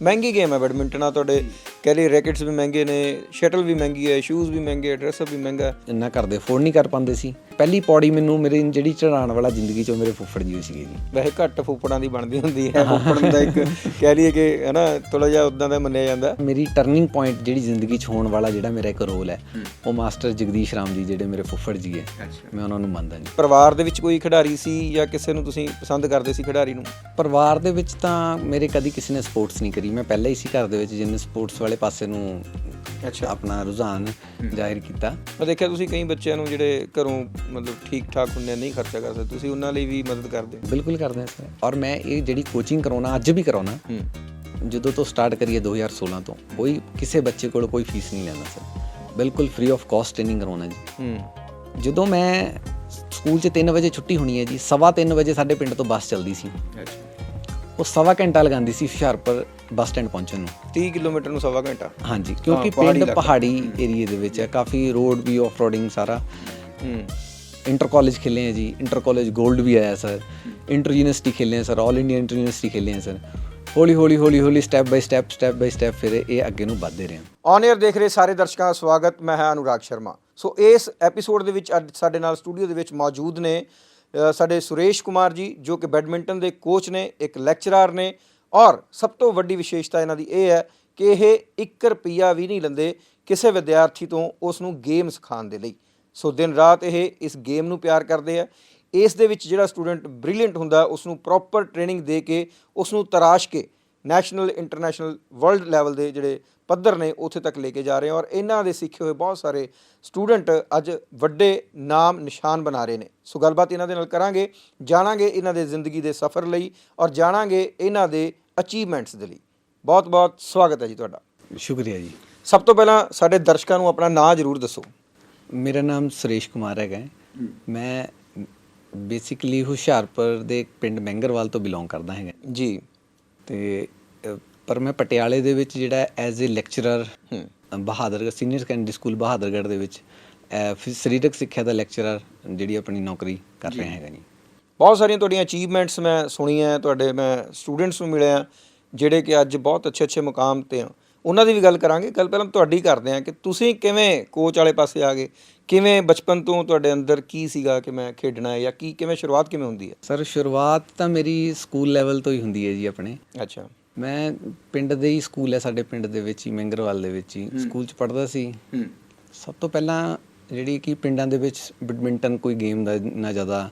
ਮਹਿੰਗੀ ਗੇਮ ਹੈ ਬੈਡਮਿੰਟਨ ਆ ਤੁਹਾਡੇ ਕਹਿ ਲਈ ਰੈਕੇਟਸ ਵੀ ਮਹਿੰਗੇ ਨੇ ਸ਼ਟਲ ਵੀ ਮਹਿੰਗੀ ਹੈ ਸ਼ੂਜ਼ ਵੀ ਮਹਿੰਗੇ ਡਰੈਸ ਵੀ ਮਹਿੰਗਾ ਹੈ। ਇੰਨਾ ਕਰਦੇ ਅਫੋਰਡ ਨਹੀਂ ਕਰ ਪਾਉਂਦੇ ਸੀ। ਪਹਿਲੀ ਪੌੜੀ ਮੈਨੂੰ ਮੇਰੇ ਜਿਹੜੀ ਚੜਾਉਣ ਵਾਲਾ ਜ਼ਿੰਦਗੀ ਚੋਂ ਮੇਰੇ ਫੁੱਫੜ ਜੀ ਸੀਗੇ ਜੀ। ਵੈਸੇ ਘੱਟ ਫੁੱਫੜਾਂ ਦੀ ਬਣਦੀ ਹੁੰਦੀ ਹੈ ਫੁੱਫੜਨ ਦਾ ਇੱਕ ਕਹਿ ਲਈਏ ਕਿ ਹੈ ਨਾ ਥੋੜਾ ਜਿਹਾ ਉਦਾਂ ਦਾ ਮੰਨਿਆ ਜਾਂਦਾ। ਮੇਰੀ ਟਰਨਿੰਗ ਪੁਆਇੰਟ ਜਿਹੜੀ ਜ਼ਿੰਦਗੀ 'ਚ ਹੋਣ ਵਾਲਾ ਜਿਹੜਾ ਮੇਰਾ ਇੱਕ ਰੋਲ ਹੈ ਉਹ ਮਾਸਟਰ ਜਗਦੀਸ਼ ਰਾਮ ਜੀ ਜਿਹੜੇ ਮੇਰੇ ਫੁੱਫੜ ਜੀ ਹੈ ਮੈਂ ਉਹਨਾਂ ਨੂੰ ਮੰਨਦਾ ਜੀ। ਪਰਿਵਾਰ ਦੇ ਵਿੱਚ ਕੋਈ ਖਿਡਾਰੀ ਸੀ ਜਾਂ ਕਿਸੇ ਨੂੰ ਤੁਸੀਂ ਪਸੰਦ ਕਰਦੇ ਸੀ ਖਿਡਾਰੀ ਨੂੰ? ਪਰਿਵਾਰ ਦੇ ਵਿੱਚ ਤਾਂ ਮੇਰੇ ਕਦੀ ਕਿਸੇ ਨੇ ਸਪੋਰਟਸ ਨਹੀਂ ਕਰੀ। ਮੈਂ ਪਹਿਲਾਂ ਹੀ ਸੀ ਘਰ ਦੇ ਵਿੱਚ ਜਿਹਨੇ ਸਪੋਰਟਸ ਵਾਲੇ ਪਾਸੇ ਨੂੰ ਅੱਛਾ। ਆਪਣਾ ਰੁਝਾਨ ਜ਼ਾਹਿਰ ਕੀਤਾ। ਮੈਂ ਦੇਖਿਆ ਤੁਸੀਂ ਕਈ ਬੱਚਿਆਂ ਨੂੰ ਜਿਹੜੇ ਘਰੋਂ ਮਤਲਬ ਠੀਕ ਠਾਕ ਹੁੰਦੇ ਨਹੀਂ ਖਰਚਾ ਕਰ ਸਕਦੇ ਤੁਸੀਂ ਉਹਨਾਂ ਲਈ ਵੀ ਮਦਦ ਕਰਦੇ ਹੋ? ਬਿਲਕੁਲ ਕਰਦੇ ਹਾਂ ਸਰ। ਔਰ ਮੈਂ ਇਹ ਜਿਹੜੀ ਕੋਚਿੰਗ ਕਰਾਉਣਾ ਅੱਜ ਵੀ ਕਰਾਉਣਾ ਜਦੋਂ ਤੋਂ ਸਟਾਰਟ ਕਰੀਏ 2016 ਤੋਂ ਕੋਈ ਕਿਸੇ ਬੱਚੇ ਕੋਲ ਕੋਈ ਫੀਸ ਨਹੀਂ ਲੈਂਦਾ ਸਰ। ਬਿਲਕੁਲ ਫ੍ਰੀ ਆਫ ਕਾਸਟ ਟ੍ਰੇਨਿੰਗ ਕਰਾਉਣਾ ਜੀ। ਜਦੋਂ ਮੈਂ ਸਕੂਲ 'ਚ 3 ਵਜੇ ਛੁੱਟੀ ਹੋਣੀ ਹੈ ਜੀ ਸਵਾ ਤਿੰਨ ਵਜੇ ਸਾਡੇ ਪਿੰਡ ਤੋਂ ਬੱਸ ਚੱਲਦੀ ਸੀ। ਅੱਛਾ। ਉਹ ਸਵਾ ਘੰਟਾ ਲਗਾਉਂਦੀ ਸੀ ਹੁਸ਼ਿਆਰਪੁਰ ਬੱਸ ਸਟੈਂਡ ਪਹੁੰਚਣ ਨੂੰ। 30 ਕਿਲੋਮੀਟਰ ਨੂੰ ਸਵਾ ਘੰਟਾ। ਹਾਂਜੀ ਕਿਉਂਕਿ ਪਹਾੜੀ ਪਿੰਡ ਇਲਾਕਾ। ਪਹਾੜੀ ਏਰੀਏ ਦੇ ਵਿੱਚ ਹੈ ਕਾਫੀ ਰੋਡ ਵੀ ਆਫ ਰੋਡਿੰਗ ਸਾਰਾ। ਹੂੰ। ਇੰਟਰ ਕਾਲਜ ਖੇਲੇ ਆ ਜੀ ਇੰਟਰ ਕਾਲਜ 골ਡ ਵੀ ਆਇਆ ਸਰ ਇੰਟਰ ਯੂਨੀਵਰਸਿਟੀ ਖੇਲੇ ਆ sir all India inter university ਖੇਲੇ ਆ ਸਰ ਹੌਲੀ ਹੌਲੀ ਹੌਲੀ ਹੌਲੀ step by step step by step ਫਿਰ ਇਹ ਅੱਗੇ ਨੂੰ ਵੱਧਦੇ ਰਹੇ ਔਨ 에ਅਰ ਦੇਖ ਰਹੇ ਸਾਰੇ ਦਰਸ਼ਕਾਂ ਦਾ ਸਵਾਗਤ ਮੈਂ ਹਾਂ ਅਨੁਰਾਗ ਸ਼ਰਮਾ। ਸੋ ਇਸ ਐਪੀਸੋਡ ਦੇ ਵਿੱਚ ਅੱਜ ਸਾਡੇ ਨਾਲ ਸਟੂਡੀਓ ਦੇ ਵਿੱਚ ਮੌਜੂਦ ਨੇ ਅ, ਸਾਡੇ ਸੁਰੇਸ਼ ਕੁਮਾਰ ਜੀ ਜੋ ਕਿ ਬੈਡਮਿੰਟਨ ਦੇ ਕੋਚ ਨੇ ਇੱਕ ਲੈਕਚਰਰ ਨੇ ਔਰ ਸਭ ਤੋਂ ਵੱਡੀ ਵਿਸ਼ੇਸ਼ਤਾ ਇਹਨਾਂ ਦੀ ਇਹ ਹੈ ਕਿ ਇਹ 1 ਰੁਪਿਆ ਵੀ ਨਹੀਂ ਲੈਂਦੇ ਕਿਸੇ ਵਿਦਿਆਰਥੀ ਤੋਂ ਉਸ ਨੂੰ ਗੇਮ ਸਿਖਾਉਣ ਦੇ ਲਈ। ਸੋ ਦਿਨ ਰਾਤ ਇਹ ਇਸ ਗੇਮ ਨੂੰ ਪਿਆਰ ਕਰਦੇ ਆ। ਇਸ ਦੇ ਵਿੱਚ ਜਿਹੜਾ ਸਟੂਡੈਂਟ ਬ੍ਰਿਲੀਅੰਟ ਹੁੰਦਾ ਉਸ ਨੂੰ ਪ੍ਰੋਪਰ ਟ੍ਰੇਨਿੰਗ ਦੇ ਕੇ ਉਸ ਨੂੰ ਤਰਾਸ਼ ਕੇ ਨੈਸ਼ਨਲ ਇੰਟਰਨੈਸ਼ਨਲ ਵਰਲਡ ਲੈਵਲ ਦੇ ਜਿਹੜੇ ਪੱਧਰ ਨੇ ਉੱਥੇ ਤੱਕ ਲੈ ਕੇ ਜਾ ਰਹੇ ਆ ਔਰ ਇਹਨਾਂ ਦੇ ਸਿੱਖੇ ਹੋਏ ਬਹੁਤ ਸਾਰੇ ਸਟੂਡੈਂਟ ਅੱਜ ਵੱਡੇ ਨਾਮ ਨਿਸ਼ਾਨ ਬਣਾ ਰਹੇ ਨੇ। ਸੋ ਗੱਲਬਾਤ ਇਹਨਾਂ ਦੇ ਨਾਲ ਕਰਾਂਗੇ ਜਾਣਾਂਗੇ ਇਹਨਾਂ ਦੇ ਜ਼ਿੰਦਗੀ ਦੇ ਸਫ਼ਰ ਲਈ ਔਰ ਜਾਣਾਂਗੇ ਇਹਨਾਂ ਦੇ ਅਚੀਵਮੈਂਟਸ ਦੇ ਲਈ। ਬਹੁਤ ਬਹੁਤ ਸਵਾਗਤ ਹੈ ਜੀ ਤੁਹਾਡਾ। ਸ਼ੁਕਰੀਆ ਜੀ। ਸਭ ਤੋਂ ਪਹਿਲਾਂ ਸਾਡੇ ਦਰਸ਼ਕਾਂ ਨੂੰ ਆਪਣਾ ਨਾਂ ਜ਼ਰੂਰ ਦੱਸੋ। ਮੇਰਾ ਨਾਮ ਸੁਰੇਸ਼ ਕੁਮਾਰ ਹੈਗਾ ਹੈ। ਮੈਂ ਬੇਸਿਕਲੀ ਹੁਸ਼ਿਆਰਪੁਰ ਦੇ ਪਿੰਡ ਮਹਿੰਗਰਵਾਲ ਤੋਂ ਬਿਲੋਂਗ ਕਰਦਾ ਹੈਗਾ। ਜੀ। ਤੇ ਪਰ ਮੈਂ ਪਟਿਆਲੇ ਦੇ ਵਿੱਚ ਜਿਹੜਾ as uh lecturer Bahadur senior secondary school Bahadurgarh ਦੇ ਵਿੱਚ ਸਰੀਰਕ ਸਿੱਖਿਆ ਦਾ ਲੈਕਚਰਰ ਜਿਹੜੀ ਆਪਣੀ ਨੌਕਰੀ ਕਰ ਰਿਹਾ ਹੈਗਾ ਜੀ। ਬਹੁਤ ਸਾਰੀਆਂ ਤੁਹਾਡੀਆਂ ਅਚੀਵਮੈਂਟਸ ਮੈਂ ਸੁਣੀਆਂ ਤੁਹਾਡੇ ਮੈਂ ਸਟੂਡੈਂਟਸ ਨੂੰ ਮਿਲਿਆ ਜਿਹੜੇ ਕਿ ਅੱਜ ਬਹੁਤ ਅੱਛੇ ਅੱਛੇ ਮੁਕਾਮ ਤੇ ਆ। ਉਹਨਾਂ ਦੀ ਵੀ ਗੱਲ ਕਰਾਂਗੇ। ਗੱਲ ਪਹਿਲਾਂ ਤੁਹਾਡੀ ਕਰਦੇ ਆ ਕਿ ਤੁਸੀਂ ਕਿਵੇਂ ਕੋਚ ਵਾਲੇ ਪਾਸੇ ਆ ਗਏ? ਕਿਵੇਂ ਬਚਪਨ ਤੋਂ ਤੁਹਾਡੇ ਅੰਦਰ ਕੀ ਸੀਗਾ ਕਿ ਮੈਂ ਖੇਡਣਾ ਹੈ ਜਾਂ ਕੀ ਕਿਵੇਂ ਸ਼ੁਰੂਆਤ ਕਿਵੇਂ ਹੁੰਦੀ ਹੈ? ਸਰ ਸ਼ੁਰੂਆਤ ਤਾਂ ਮੇਰੀ ਸਕੂਲ ਲੈਵਲ ਤੋਂ ਹੀ ਹੁੰਦੀ ਹੈ ਜੀ ਆਪਣੇ। ਅੱਛਾ। ਮੈਂ ਪਿੰਡ ਦੇ ਹੀ ਸਕੂਲ ਹੈ ਸਾਡੇ ਪਿੰਡ ਦੇ ਵਿੱਚ ਹੀ ਮਹਿੰਗਰਵਾਲ ਦੇ ਵਿੱਚ ਹੀ। ਸਕੂਲ 'ਚ ਪੜ੍ਹਦਾ ਸੀ। ਹੂੰ। ਸਭ ਤੋਂ ਪਹਿਲਾਂ ਜਿਹੜੀ ਕਿ ਪਿੰਡਾਂ ਦੇ ਵਿੱਚ ਬੈਡਮਿੰਟਨ ਕੋਈ ਗੇਮ ਦਾ ਨਾ ਜ਼ਿਆਦਾ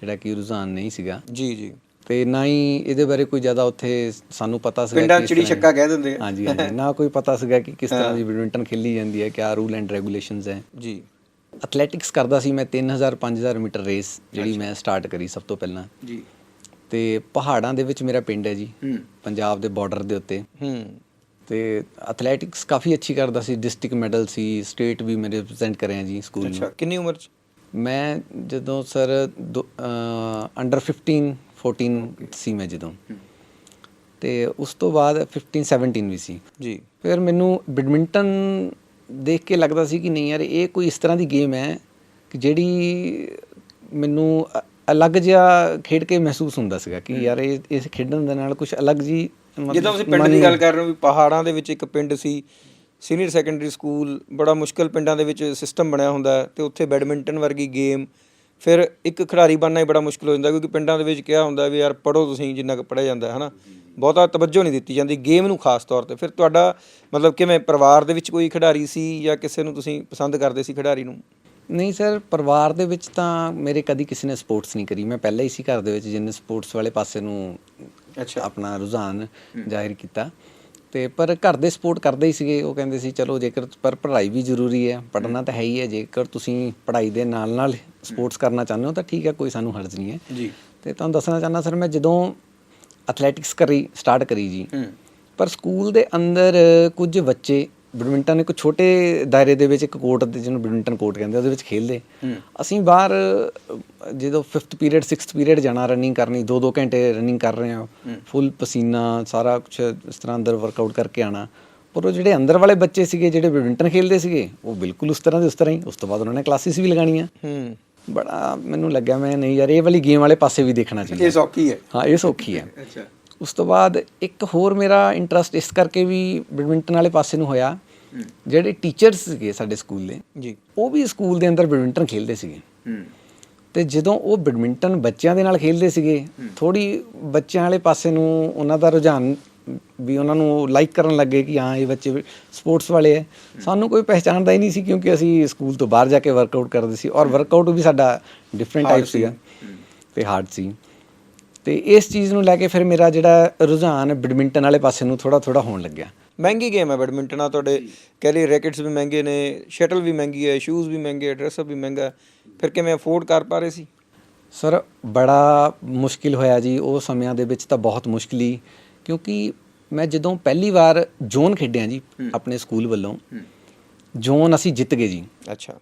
ਜਿਹੜਾ ਕਿ ਰੁਝਾਨ ਨਹੀਂ ਸੀਗਾ। ਜੀ ਜੀ। ਤੇ ਨਾ ਹੀ ਇਹਦੇ ਬਾਰੇ ਕੋਈ ਜ਼ਿਆਦਾ ਉੱਥੇ ਸਾਨੂੰ ਪਤਾ ਸੀਗਾ ਪਿੰਡਾਂ ਚਿੜੀ ਛੱਕਾ ਕਹਿ ਦਿੰਦੇ ਆ। ਹਾਂਜੀ ਹਾਂਜੀ ਨਾ ਕੋਈ ਪਤਾ ਸੀਗਾ ਕਿ ਕਿਸ ਤਰ੍ਹਾਂ ਦੀ ਬੈਡਮਿੰਟਨ ਖੇਲੀ ਜਾਂਦੀ ਹੈ ਕਿਆ ਰੂਲ ਐਂਡ ਰੈਗੂਲੇਸ਼ਨਸ ਹੈ। ਜੀ। ਐਥਲੈਟਿਕਸ ਕਰਦਾ ਸੀ ਮੈਂ 3000 5000 ਮੀਟਰ ਰੇਸ ਜਿਹੜੀ ਮੈਂ ਸਟਾਰਟ ਕਰੀ ਸਭ ਤੋਂ ਪਹਿਲਾਂ। ਜੀ। ਤੇ ਪਹਾੜਾਂ ਦੇ ਵਿੱਚ ਮੇਰਾ ਪਿੰਡ ਹੈ ਜੀ ਪੰਜਾਬ ਦੇ ਬਾਰਡਰ ਦੇ ਉੱਤੇ। ਹੂੰ। ਤੇ ਐਥਲੈਟਿਕਸ ਕਾਫੀ ਅੱਛੀ ਕਰਦਾ ਸੀ ਡਿਸਟ੍ਰਿਕਟ ਮੈਡਲ ਸੀ ਸਟੇਟ ਵੀ ਮੈਂ ਰਿਪਰੈਜ਼ੈਂਟ ਕਰਿਆ ਜੀ ਸਕੂਲ ਨੂੰ। ਅੱਛਾ ਕਿੰਨੀ ਉਮਰ ਚ? ਮੈਂ ਜਦੋਂ ਸਰ ਅੰਡਰ 15 14 ਸੀ ਮੈਂ ਜਦੋਂ। ਤੇ ਉਸ ਤੋਂ ਬਾਅਦ 15 17 ਵੀ ਸੀ। ਜੀ। ਫਿਰ ਮੈਨੂੰ ਬੈਡਮਿੰਟਨ ਦੇਖ ਕੇ ਲੱਗਦਾ ਸੀ ਕਿ ਨਹੀਂ ਯਾਰ ਇਹ ਕੋਈ ਇਸ ਤਰ੍ਹਾਂ ਦੀ ਗੇਮ ਹੈ ਕਿ ਜਿਹੜੀ ਮੈਨੂੰ ਅਲੱਗ ਜਿਹਾ ਖੇਡ ਕੇ ਮਹਿਸੂਸ ਹੁੰਦਾ ਸੀਗਾ ਕਿ ਯਾਰ ਇਹ ਇਸ ਖੇਡਣ ਦੇ ਨਾਲ ਕੁਝ ਅਲੱਗ ਜੀ ਜਿੱਦਾਂ ਤੁਸੀਂ ਪਿੰਡ ਦੀ ਗੱਲ ਕਰ ਰਹੇ ਹੋ ਵੀ ਪਹਾੜਾਂ ਦੇ ਵਿੱਚ ਇੱਕ ਪਿੰਡ ਸੀ ਸੀਨੀਅਰ ਸੈਕੰਡਰੀ ਸਕੂਲ ਬੜਾ ਮੁਸ਼ਕਲ ਪਿੰਡਾਂ ਦੇ ਵਿੱਚ ਸਿਸਟਮ ਬਣਿਆ ਹੁੰਦਾ ਤੇ ਉੱਥੇ ਬੈਡਮਿੰਟਨ ਵਰਗੀ ਗੇਮ ਫਿਰ ਇੱਕ ਖਿਡਾਰੀ ਬਣਨਾ ਹੀ ਬੜਾ ਮੁਸ਼ਕਲ ਹੋ ਜਾਂਦਾ ਕਿਉਂਕਿ ਪਿੰਡਾਂ ਦੇ ਵਿੱਚ ਕਿਹਾ ਹੁੰਦਾ ਵੀ ਯਾਰ ਪੜੋ ਤੁਸੀਂ ਜਿੰਨਾ ਕੁ ਪੜਿਆ ਜਾਂਦਾ ਹੈ ਹਨਾ? ਬਹੁਤਾ ਤਵੱਜੋ ਨਹੀਂ ਦਿੱਤੀ ਜਾਂਦੀ ਗੇਮ ਨੂੰ ਖਾਸ ਤੌਰ ਤੇ। ਫਿਰ ਤੁਹਾਡਾ ਮਤਲਬ ਕਿਵੇਂ ਪਰਿਵਾਰ ਦੇ ਵਿੱਚ ਕੋਈ ਖਿਡਾਰੀ ਸੀ ਜਾਂ ਕਿਸੇ ਨੂੰ ਤੁਸੀਂ ਪਸੰਦ ਕਰਦੇ ਸੀ ਖਿਡਾਰੀ ਨੂੰ? ਨਹੀਂ ਸਰ ਪਰਿਵਾਰ ਦੇ ਵਿੱਚ ਤਾਂ ਮੇਰੇ ਕਦੀ ਕਿਸੇ ਨੇ ਸਪੋਰਟਸ ਨਹੀਂ ਕਰੀ। ਮੈਂ ਪਹਿਲਾਂ ਹੀ ਸੀ ਘਰ ਦੇ ਵਿੱਚ ਜਿਹਨੇ ਸਪੋਰਟਸ ਵਾਲੇ ਪਾਸੇ ਨੂੰ ਅੱਛਾ। ਆਪਣਾ ਰੁਝਾਨ ਜ਼ਾਹਿਰ ਕੀਤਾ। ਤੇ ਪਰ ਘਰ ਦੇ ਸਪੋਰਟ ਕਰਦੇ ਹੀ ਸੀਗੇ ਉਹ ਕਹਿੰਦੇ ਸੀ ਚਲੋ ਜੇਕਰ ਪਰ ਪੜ੍ਹਾਈ ਵੀ ਜ਼ਰੂਰੀ ਹੈ ਪੜ੍ਹਨਾ ਤਾਂ ਹੈ ਹੀ ਹੈ ਜੇਕਰ ਤੁਸੀਂ ਪੜ੍ਹਾਈ ਦੇ ਨਾਲ ਨਾਲ ਸਪੋਰਟਸ ਕਰਨਾ ਚਾਹੁੰਦੇ ਹੋ ਤਾਂ ਠੀਕ ਹੈ ਕੋਈ ਸਾਨੂੰ ਹਰਜ ਨਹੀਂ ਹੈ। ਜੀ। ਤੇ ਤੁਹਾਨੂੰ ਦੱਸਣਾ ਚਾਹੁੰਦਾ ਸਰ ਮੈਂ ਜਦੋਂ ਐਥਲੈਟਿਕਸ ਕਰੀ ਸਟਾਰਟ ਕਰੀ ਜੀ ਪਰ ਸਕੂਲ ਦੇ ਅੰਦਰ ਕੁਝ ਬੱਚੇ ਬੈਡਮਿੰਟਨ ਇੱਕ ਛੋਟੇ ਦਾਇਰੇ ਦੇ ਵਿੱਚ ਇੱਕ ਕੋਰਟ ਦੇ ਜਿਹਨੂੰ ਬੈਡਮਿੰਟਨ ਕੋਰਟ ਕਹਿੰਦੇ ਉਹਦੇ ਵਿੱਚ ਖੇਡਦੇ ਹੂੰ। ਅਸੀਂ ਬਾਹਰ ਜਦੋਂ 5th ਪੀਰੀਅਡ 6th ਪੀਰੀਅਡ ਜਾਣਾ ਰਨਿੰਗ ਕਰਨੀ 2-2 ਘੰਟੇ ਰਨਿੰਗ ਕਰ ਰਹੇ ਹਾਂ। ਫੁੱਲ ਪਸੀਨਾ ਸਾਰਾ ਕੁਝ ਇਸ ਤਰ੍ਹਾਂ ਅੰਦਰ ਵਰਕਆਊਟ ਕਰਕੇ ਆਣਾ ਪਰ ਉਹ ਜਿਹੜੇ ਅੰਦਰ ਵਾਲੇ ਬੱਚੇ ਸੀਗੇ ਜਿਹੜੇ ਬੈਡਮਿੰਟਨ ਖੇਡਦੇ ਸੀਗੇ ਉਹ ਬਿਲਕੁਲ ਉਸ ਤਰ੍ਹਾਂ ਦੇ ਉਸ ਤਰ੍ਹਾਂ ਹੀ। ਉਸ ਤੋਂ ਬਾਅਦ ਉਹਨਾਂ ਨੇ ਕਲਾਸਿਸ ਵੀ ਲਗਾਣੀਆਂ ਹੂੰ। ਬੜਾ ਮੈਨੂੰ ਲੱਗਿਆ ਮੈਂ ਨਹੀਂ ਯਾਰ ਇਹ ਵਾਲੀ ਗੇਮ ਵਾਲੇ ਪਾਸੇ ਵੀ ਦੇਖਣਾ ਚਾਹੀਦਾ। ਇਹ ਸੌਖੀ ਹੈ। ਹਾਂ ਇਹ ਸੌਖੀ ਹੈ। ਅੱਛਾ। ਉਸ ਤੋਂ ਬਾਅਦ ਇੱਕ ਹੋਰ ਮੇਰਾ ਇੰਟਰਸਟ ਇਸ ਕਰਕੇ ਵੀ ਬੈਡਮਿੰਟਨ ਵਾਲੇ ਪਾਸੇ ਨੂੰ ਹੋਇਆ ਜਿਹੜੇ ਟੀਚਰਸ ਸੀਗੇ ਸਾਡੇ ਸਕੂਲ ਦੇ ਜੀ। ਉਹ ਵੀ ਸਕੂਲ ਦੇ ਅੰਦਰ ਬੈਡਮਿੰਟਨ ਖੇਡਦੇ ਸੀਗੇ। ਤੇ ਜਦੋਂ ਉਹ ਬੈਡਮਿੰਟਨ ਬੱਚਿਆਂ ਦੇ ਨਾਲ ਖੇਡਦੇ ਸੀਗੇ ਥੋੜੀ ਬੱਚਿਆਂ ਵਾਲੇ ਪਾਸੇ ਨੂੰ ਉਹਨਾਂ ਦਾ ਰੁਝਾਨ ਵੀ ਉਹਨਾਂ ਨੂੰ ਲਾਈਕ ਕਰਨ ਲੱਗੇ ਕਿ ਹਾਂ ਇਹ ਬੱਚੇ ਸਪੋਰਟਸ ਵਾਲੇ ਐ। ਸਾਨੂੰ ਕੋਈ ਪਹਿਚਾਣਦਾ ਹੀ ਨਹੀਂ ਸੀ ਕਿਉਂਕਿ ਅਸੀਂ ਸਕੂਲ ਤੋਂ ਬਾਹਰ ਜਾ ਕੇ ਵਰਕਆਊਟ ਕਰਦੇ ਸੀ ਔਰ ਵਰਕਆਊਟ ਵੀ ਸਾਡਾ ਡਿਫਰੈਂਟ ਟਾਈਪ ਸੀਗਾ। ਤੇ ਹਾਰਡ ਸੀ। ਤੇ ਇਸ ਚੀਜ਼ ਨੂੰ ਲੈ ਕੇ ਫਿਰ ਮੇਰਾ ਜਿਹੜਾ ਰੁਝਾਨ ਬੈਡਮਿੰਟਨ ਵਾਲੇ ਪਾਸੇ ਨੂੰ ਥੋੜਾ ਥੋੜਾ ਹੋਣ ਲੱਗਿਆ। ਮਹਿੰਗੀ ਗੇਮ ਹੈ ਬੈਡਮਿੰਟਨ ਆ ਤੁਹਾਡੇ ਕਹਿ ਲਈ ਰੈਕੇਟਸ ਵੀ ਮਹਿੰਗੇ ਨੇ ਸ਼ਟਲ ਵੀ ਮਹਿੰਗੀ ਹੈ ਸ਼ੂਜ਼ ਵੀ ਮਹਿੰਗੇ ਡਰੈਸ ਵੀ ਮਹਿੰਗਾ। ਫਿਰ ਕਿਵੇਂ ਅਫੋਰਡ ਕਰ ਪਾ ਰਹੇ ਸੀ? ਸਰ ਬੜਾ ਮੁਸ਼ਕਿਲ ਹੋਇਆ ਜੀ। ਉਹ ਸਮਿਆਂ ਦੇ ਵਿੱਚ ਤਾਂ ਬਹੁਤ ਮੁਸ਼ਕਿਲ ਕਿਉਂਕਿ ਮੈਂ ਜਦੋਂ ਪਹਿਲੀ ਵਾਰ ਜ਼ੋਨ ਖੇਡਿਆ ਜੀ ਆਪਣੇ ਸਕੂਲ ਵੱਲੋਂ ਜ਼ੋਨ ਅਸੀਂ ਜਿੱਤ ਗਏ ਜੀ। ਅੱਛਾ।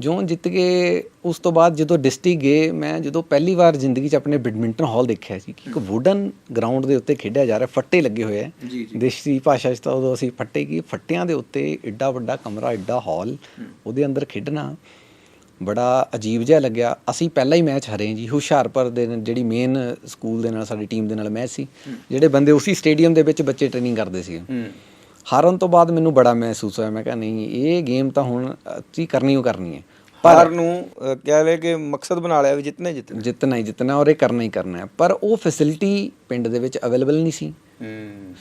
ਜ਼ੋਨ ਜਿੱਤ ਗਏ ਉਸ ਤੋਂ ਬਾਅਦ ਜਦੋਂ ਡਿਸਟ੍ਰਿਕਟ ਗਏ ਮੈਂ ਜਦੋਂ ਪਹਿਲੀ ਵਾਰ ਜ਼ਿੰਦਗੀ 'ਚ ਆਪਣੇ ਬੈਡਮਿੰਟਨ ਹਾਲ ਦੇਖਿਆ ਸੀ ਕਿ ਇੱਕ ਵੁਡਨ ਗਰਾਊਂਡ ਦੇ ਉੱਤੇ ਖੇਡਿਆ ਜਾ ਰਿਹਾ ਫੱਟੇ ਲੱਗੇ ਹੋਏ ਹੈ ਜੀ, ਜੀ। ਦੇਸ਼ੀ ਭਾਸ਼ਾ 'ਚ ਤਾਂ ਉਦੋਂ ਅਸੀਂ ਫੱਟੇ ਕੀ ਫੱਟਿਆਂ ਦੇ ਉੱਤੇ ਏਡਾ ਵੱਡਾ ਕਮਰਾ ਏਡਾ ਹਾਲ ਉਹਦੇ ਅੰਦਰ ਖੇਡਣਾ ਬੜਾ ਅਜੀਬ ਜਿਹਾ ਲੱਗਿਆ। ਅਸੀਂ ਪਹਿਲਾ ਹੀ ਮੈਚ ਹਰੇ ਜੀ ਹੁਸ਼ਿਆਰਪੁਰ ਦੇ ਜਿਹੜੀ ਮੇਨ ਸਕੂਲ ਦੇ ਨਾਲ ਸਾਡੀ ਟੀਮ ਦੇ ਨਾਲ ਮੈਚ ਸੀ ਜਿਹੜੇ ਬੰਦੇ ਉਸੇ ਸਟੇਡੀਅਮ ਦੇ ਵਿੱਚ ਬੱਚੇ ਟ੍ਰੇਨਿੰਗ ਕਰਦੇ ਸੀ। ਹਾਰਨ ਤੋਂ ਬਾਅਦ ਮੈਨੂੰ ਬੜਾ ਮਹਿਸੂਸ ਹੋਇਆ ਮੈਂ ਕਿਹਾ ਨਹੀਂ ਇਹ ਗੇਮ ਤਾਂ ਹੁਣ ਅਸੀਂ ਕਰਨੀ ਓ ਕਰਨੀ ਹੈ। ਪਰ ਨੂੰ ਕਹਿ ਲੈ ਕਿ ਮਕਸਦ ਬਣਾ ਲਿਆ ਵੀ ਜਿੱਤਨੇ ਜਿੱਤਨੇ ਜਿੱਤਣਾ। ਹੀ ਜਿੱਤਣਾ ਔਰ ਇਹ ਕਰਨਾ ਹੀ ਕਰਨਾ ਹੈ। ਪਰ ਉਹ ਫੈਸਿਲਿਟੀ ਪਿੰਡ ਦੇ ਵਿੱਚ ਅਵੇਲੇਬਲ ਨਹੀਂ ਸੀ।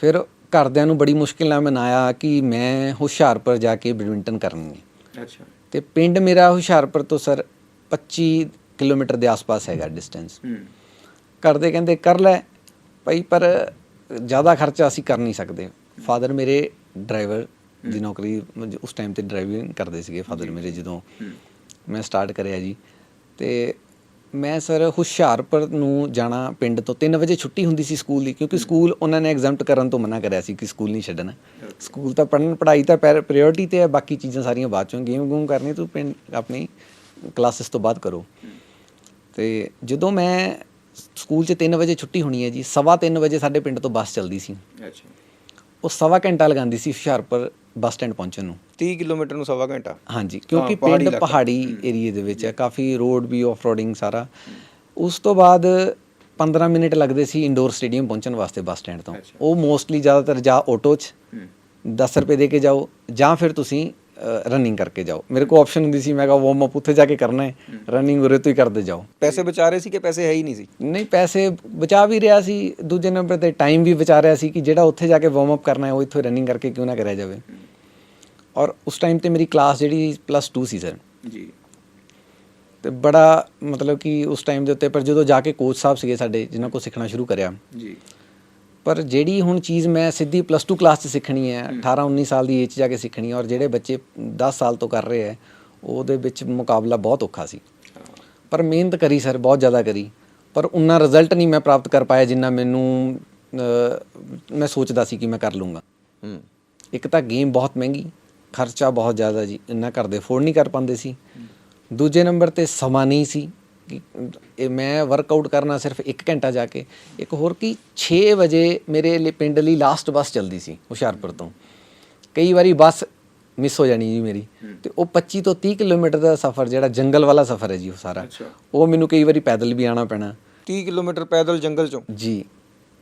ਫਿਰ ਘਰਦਿਆਂ ਨੂੰ ਬੜੀ ਮੁਸ਼ਕਿਲ ਨਾਲ ਮਨਾਇਆ ਕਿ ਮੈਂ ਹੁਸ਼ਿਆਰਪੁਰ ਜਾ ਕੇ ਬੈਡਮਿੰਟਨ ਕਰਨੀ ਹੈ। ਅੱਛਾ। ਤੇ ਪਿੰਡ ਮੇਰਾ ਹੁਸ਼ਿਆਰਪੁਰ ਤੋਂ ਸਰ 25 ਕਿਲੋਮੀਟਰ ਦੇ ਆਸ-ਪਾਸ ਹੈਗਾ ਡਿਸਟੈਂਸ ਕਰਦੇ ਕਹਿੰਦੇ ਕਰ ਲੈ ਭਾਈ ਪਰ ਜ਼ਿਆਦਾ ਖਰਚਾ ਅਸੀਂ ਕਰ ਨਹੀਂ ਸਕਦੇ। ਫਾਦਰ ਮੇਰੇ ਡਰਾਈਵਰ ਦੀ ਨੌਕਰੀ ਉਸ ਟਾਈਮ ਤੇ ਡਰਾਈਵਿੰਗ ਕਰਦੇ ਸੀਗੇ ਫਾਦਰ ਮੇਰੇ ਜਦੋਂ ਮੈਂ ਸਟਾਰਟ ਕਰਿਆ ਜੀ। ਤੇ ਮੈਂ ਸਰ ਹੁਸ਼ਿਆਰਪੁਰ ਨੂੰ ਜਾਣਾ ਪਿੰਡ ਤੋਂ 3 ਵਜੇ ਛੁੱਟੀ ਹੁੰਦੀ ਸੀ ਸਕੂਲ ਦੀ ਕਿਉਂਕਿ ਸਕੂਲ ਉਹਨਾਂ ਨੇ ਐਗਜ਼ੈਂਪਟ ਕਰਨ ਤੋਂ ਮਨਾ ਕਰਿਆ ਸੀ ਕਿ ਸਕੂਲ ਨਹੀਂ ਛੱਡਣਾ। ਸਕੂਲ ਤਾਂ ਪੜ੍ਹਨ ਪੜ੍ਹਾਈ ਤਾਂ ਪ੍ਰਾਇੋਰਟੀ ਤੇ ਹੈ ਬਾਕੀ ਚੀਜ਼ਾਂ ਸਾਰੀਆਂ ਬਾਅਦ ਚੋਂ ਗੇਮ ਗੂਮ ਕਰਨੀ ਤੂੰ ਪਿੰਡ ਆਪਣੀ ਕਲਾਸਿਸ ਤੋਂ ਬਾਅਦ ਕਰੋ। ਤੇ ਜਦੋਂ ਮੈਂ ਸਕੂਲ 'ਚ 3 ਵਜੇ ਛੁੱਟੀ ਹੋਣੀ ਹੈ ਜੀ ਸਵਾ ਤਿੰਨ ਵਜੇ ਸਾਡੇ ਪਿੰਡ ਤੋਂ ਬੱਸ ਚੱਲਦੀ ਸੀ। ਅੱਛਾ। ਉਹ ਸਵਾ ਘੰਟਾ ਲਗਾਉਂਦੀ ਸੀ ਹੁਸ਼ਿਆਰਪੁਰ ਬੱਸ ਸਟੈਂਡ ਪਹੁੰਚਣ ਨੂੰ। 30 ਕਿਲੋਮੀਟਰ ਨੂੰ ਸਵਾ ਘੰਟਾ? ਹਾਂਜੀ ਕਿਉਂਕਿ ਪਿੰਡ। ਪਹਾੜੀ ਏਰੀਏ ਦੇ ਵਿੱਚ ਹੈ ਕਾਫੀ ਰੋਡ ਵੀ ਆਫ ਰੋਡਿੰਗ ਸਾਰਾ। ਉਸ ਤੋਂ ਬਾਅਦ 15 ਮਿੰਟ ਲੱਗਦੇ ਸੀ ਇੰਡੋਰ ਸਟੇਡੀਅਮ ਪਹੁੰਚਣ ਵਾਸਤੇ ਬੱਸ ਸਟੈਂਡ ਤੋਂ। ਉਹ ਮੋਸਟਲੀ ਜ਼ਿਆਦਾਤਰ ਜਾਂ ਆਟੋ 'ਚ 10 ਰੁਪਏ ਦੇ ਕੇ ਜਾਓ ਜਾਂ ਫਿਰ ਤੁਸੀਂ ਰਨਿੰਗ ਕਰਕੇ ਜਾਓ। ਮੇਰੇ ਕੋਲ ਆਪਸ਼ਨ ਹੁੰਦੀ ਸੀ ਮੈਂ ਕਿਹਾ ਵਾਰਮ ਅਪ ਉੱਥੇ ਜਾ ਕੇ ਕਰਨਾ ਹੈ। ਰਨਿੰਗ ਉਰੇ ਤੋਂ ਹੀ ਕਰਦੇ ਜਾਓ। ਪੈਸੇ ਬਚਾ ਰਹੇ ਸੀ ਕਿ ਪੈਸੇ ਹੈ ਹੀ ਨਹੀਂ ਸੀ? ਨਹੀਂ ਪੈਸੇ ਬਚਾ ਵੀ ਰਿਹਾ ਸੀ। ਦੂਜੇ ਨੰਬਰ ਤੇ ਟਾਈਮ ਵੀ ਬਚਾ ਰਿਹਾ ਸੀ ਕਿ ਜਿਹੜਾ ਉੱਥੇ ਜਾ ਕੇ ਵਾਰਮ ਅਪ ਕਰਨਾ ਹੈ ਉਹ ਇੱਥੋਂ ਰਨਿੰਗ ਕਰਕੇ ਕਿਉਂ ਨਾ ਕਰਿਆ ਜਾਵੇ। ਔਰ ਉਸ ਟਾਈਮ ਤੇ ਮੇਰੀ ਕਲਾਸ ਜਿਹੜੀ ਪਲੱਸ 2 ਸੀ ਸਰ ਜੀ। ਤੇ ਬੜਾ ਮਤਲਬ ਕਿ ਉਸ ਟਾਈਮ ਦੇ ਉੱਤੇ ਪਰ ਜਦੋਂ ਜਾ ਕੇ ਕੋਚ ਸਾਹਿਬ ਸੀਗੇ ਸਾਡੇ ਜਿਨ੍ਹਾਂ ਕੋਲ ਸਿੱਖਣਾ ਸ਼ੁਰੂ ਕਰਿਆ। ਜੀ। ਪਰ ਜਿਹੜੀ ਹੁਣ ਚੀਜ਼ ਮੈਂ ਸਿੱਧੀ ਪਲੱਸ 2 ਕਲਾਸ 'ਚ ਸਿੱਖਣੀ ਹੈ 18 19 ਸਾਲ ਦੀ ਏਜ 'ਚ ਜਾ ਕੇ ਸਿੱਖਣੀ ਹੈ ਔਰ ਜਿਹੜੇ ਬੱਚੇ 10 ਸਾਲ ਤੋਂ ਕਰ ਰਹੇ ਹੈ ਉਹਦੇ ਵਿੱਚ ਮੁਕਾਬਲਾ ਬਹੁਤ ਔਖਾ ਸੀ। ਪਰ ਮਿਹਨਤ ਕਰੀ ਸਰ ਬਹੁਤ ਜ਼ਿਆਦਾ ਕਰੀ। ਪਰ ਉਨਾ ਰਿਜ਼ਲਟ ਨਹੀਂ ਮੈਂ ਪ੍ਰਾਪਤ ਕਰ ਪਾਇਆ ਜਿੰਨਾ ਮੈਨੂੰ ਮੈਂ ਸੋਚਦਾ ਸੀ ਕਿ ਮੈਂ ਕਰ ਲੂੰਗਾ। ਇੱਕ ਤਾਂ ਗੇਮ ਬਹੁਤ ਮਹਿੰਗੀ ਖਰਚਾ ਬਹੁਤ ਜ਼ਿਆਦਾ ਜੀ ਇੰਨਾ ਘਰ ਦੇ ਅਫੋਰਡ ਨਹੀਂ ਕਰ ਪਾਉਂਦੇ ਸੀ। ਦੂਜੇ ਨੰਬਰ ਤੇ ਸਮਾਂ ਨਹੀਂ ਸੀ। ਕਿ ਮੈਂ ਵਰਕਆਊਟ ਕਰਨਾ ਸਿਰਫ 1 ਘੰਟਾ ਜਾ ਕੇ। ਇੱਕ ਹੋਰ ਕੀ 6 ਵਜੇ ਮੇਰੇ ਲਈ ਪਿੰਡ ਲਈ ਲਾਸਟ ਬੱਸ ਚੱਲਦੀ ਸੀ ਹੁਸ਼ਿਆਰਪੁਰ ਤੋਂ। ਕਈ ਵਾਰੀ ਬੱਸ ਮਿਸ ਹੋ ਜਾਣੀ ਜੀ ਮੇਰੀ। ਤੇ ਉਹ 25 ਤੋਂ 30 ਕਿਲੋਮੀਟਰ ਦਾ ਸਫ਼ਰ ਜਿਹੜਾ ਜੰਗਲ ਵਾਲਾ ਸਫ਼ਰ ਹੈ ਜੀ ਉਹ ਸਾਰਾ। ਉਹ ਮੈਨੂੰ ਕਈ ਵਾਰੀ ਪੈਦਲ ਵੀ ਆਣਾ ਪੈਣਾ। 30 ਕਿਲੋਮੀਟਰ ਪੈਦਲ ਜੰਗਲ ਚੋਂ? ਜੀ।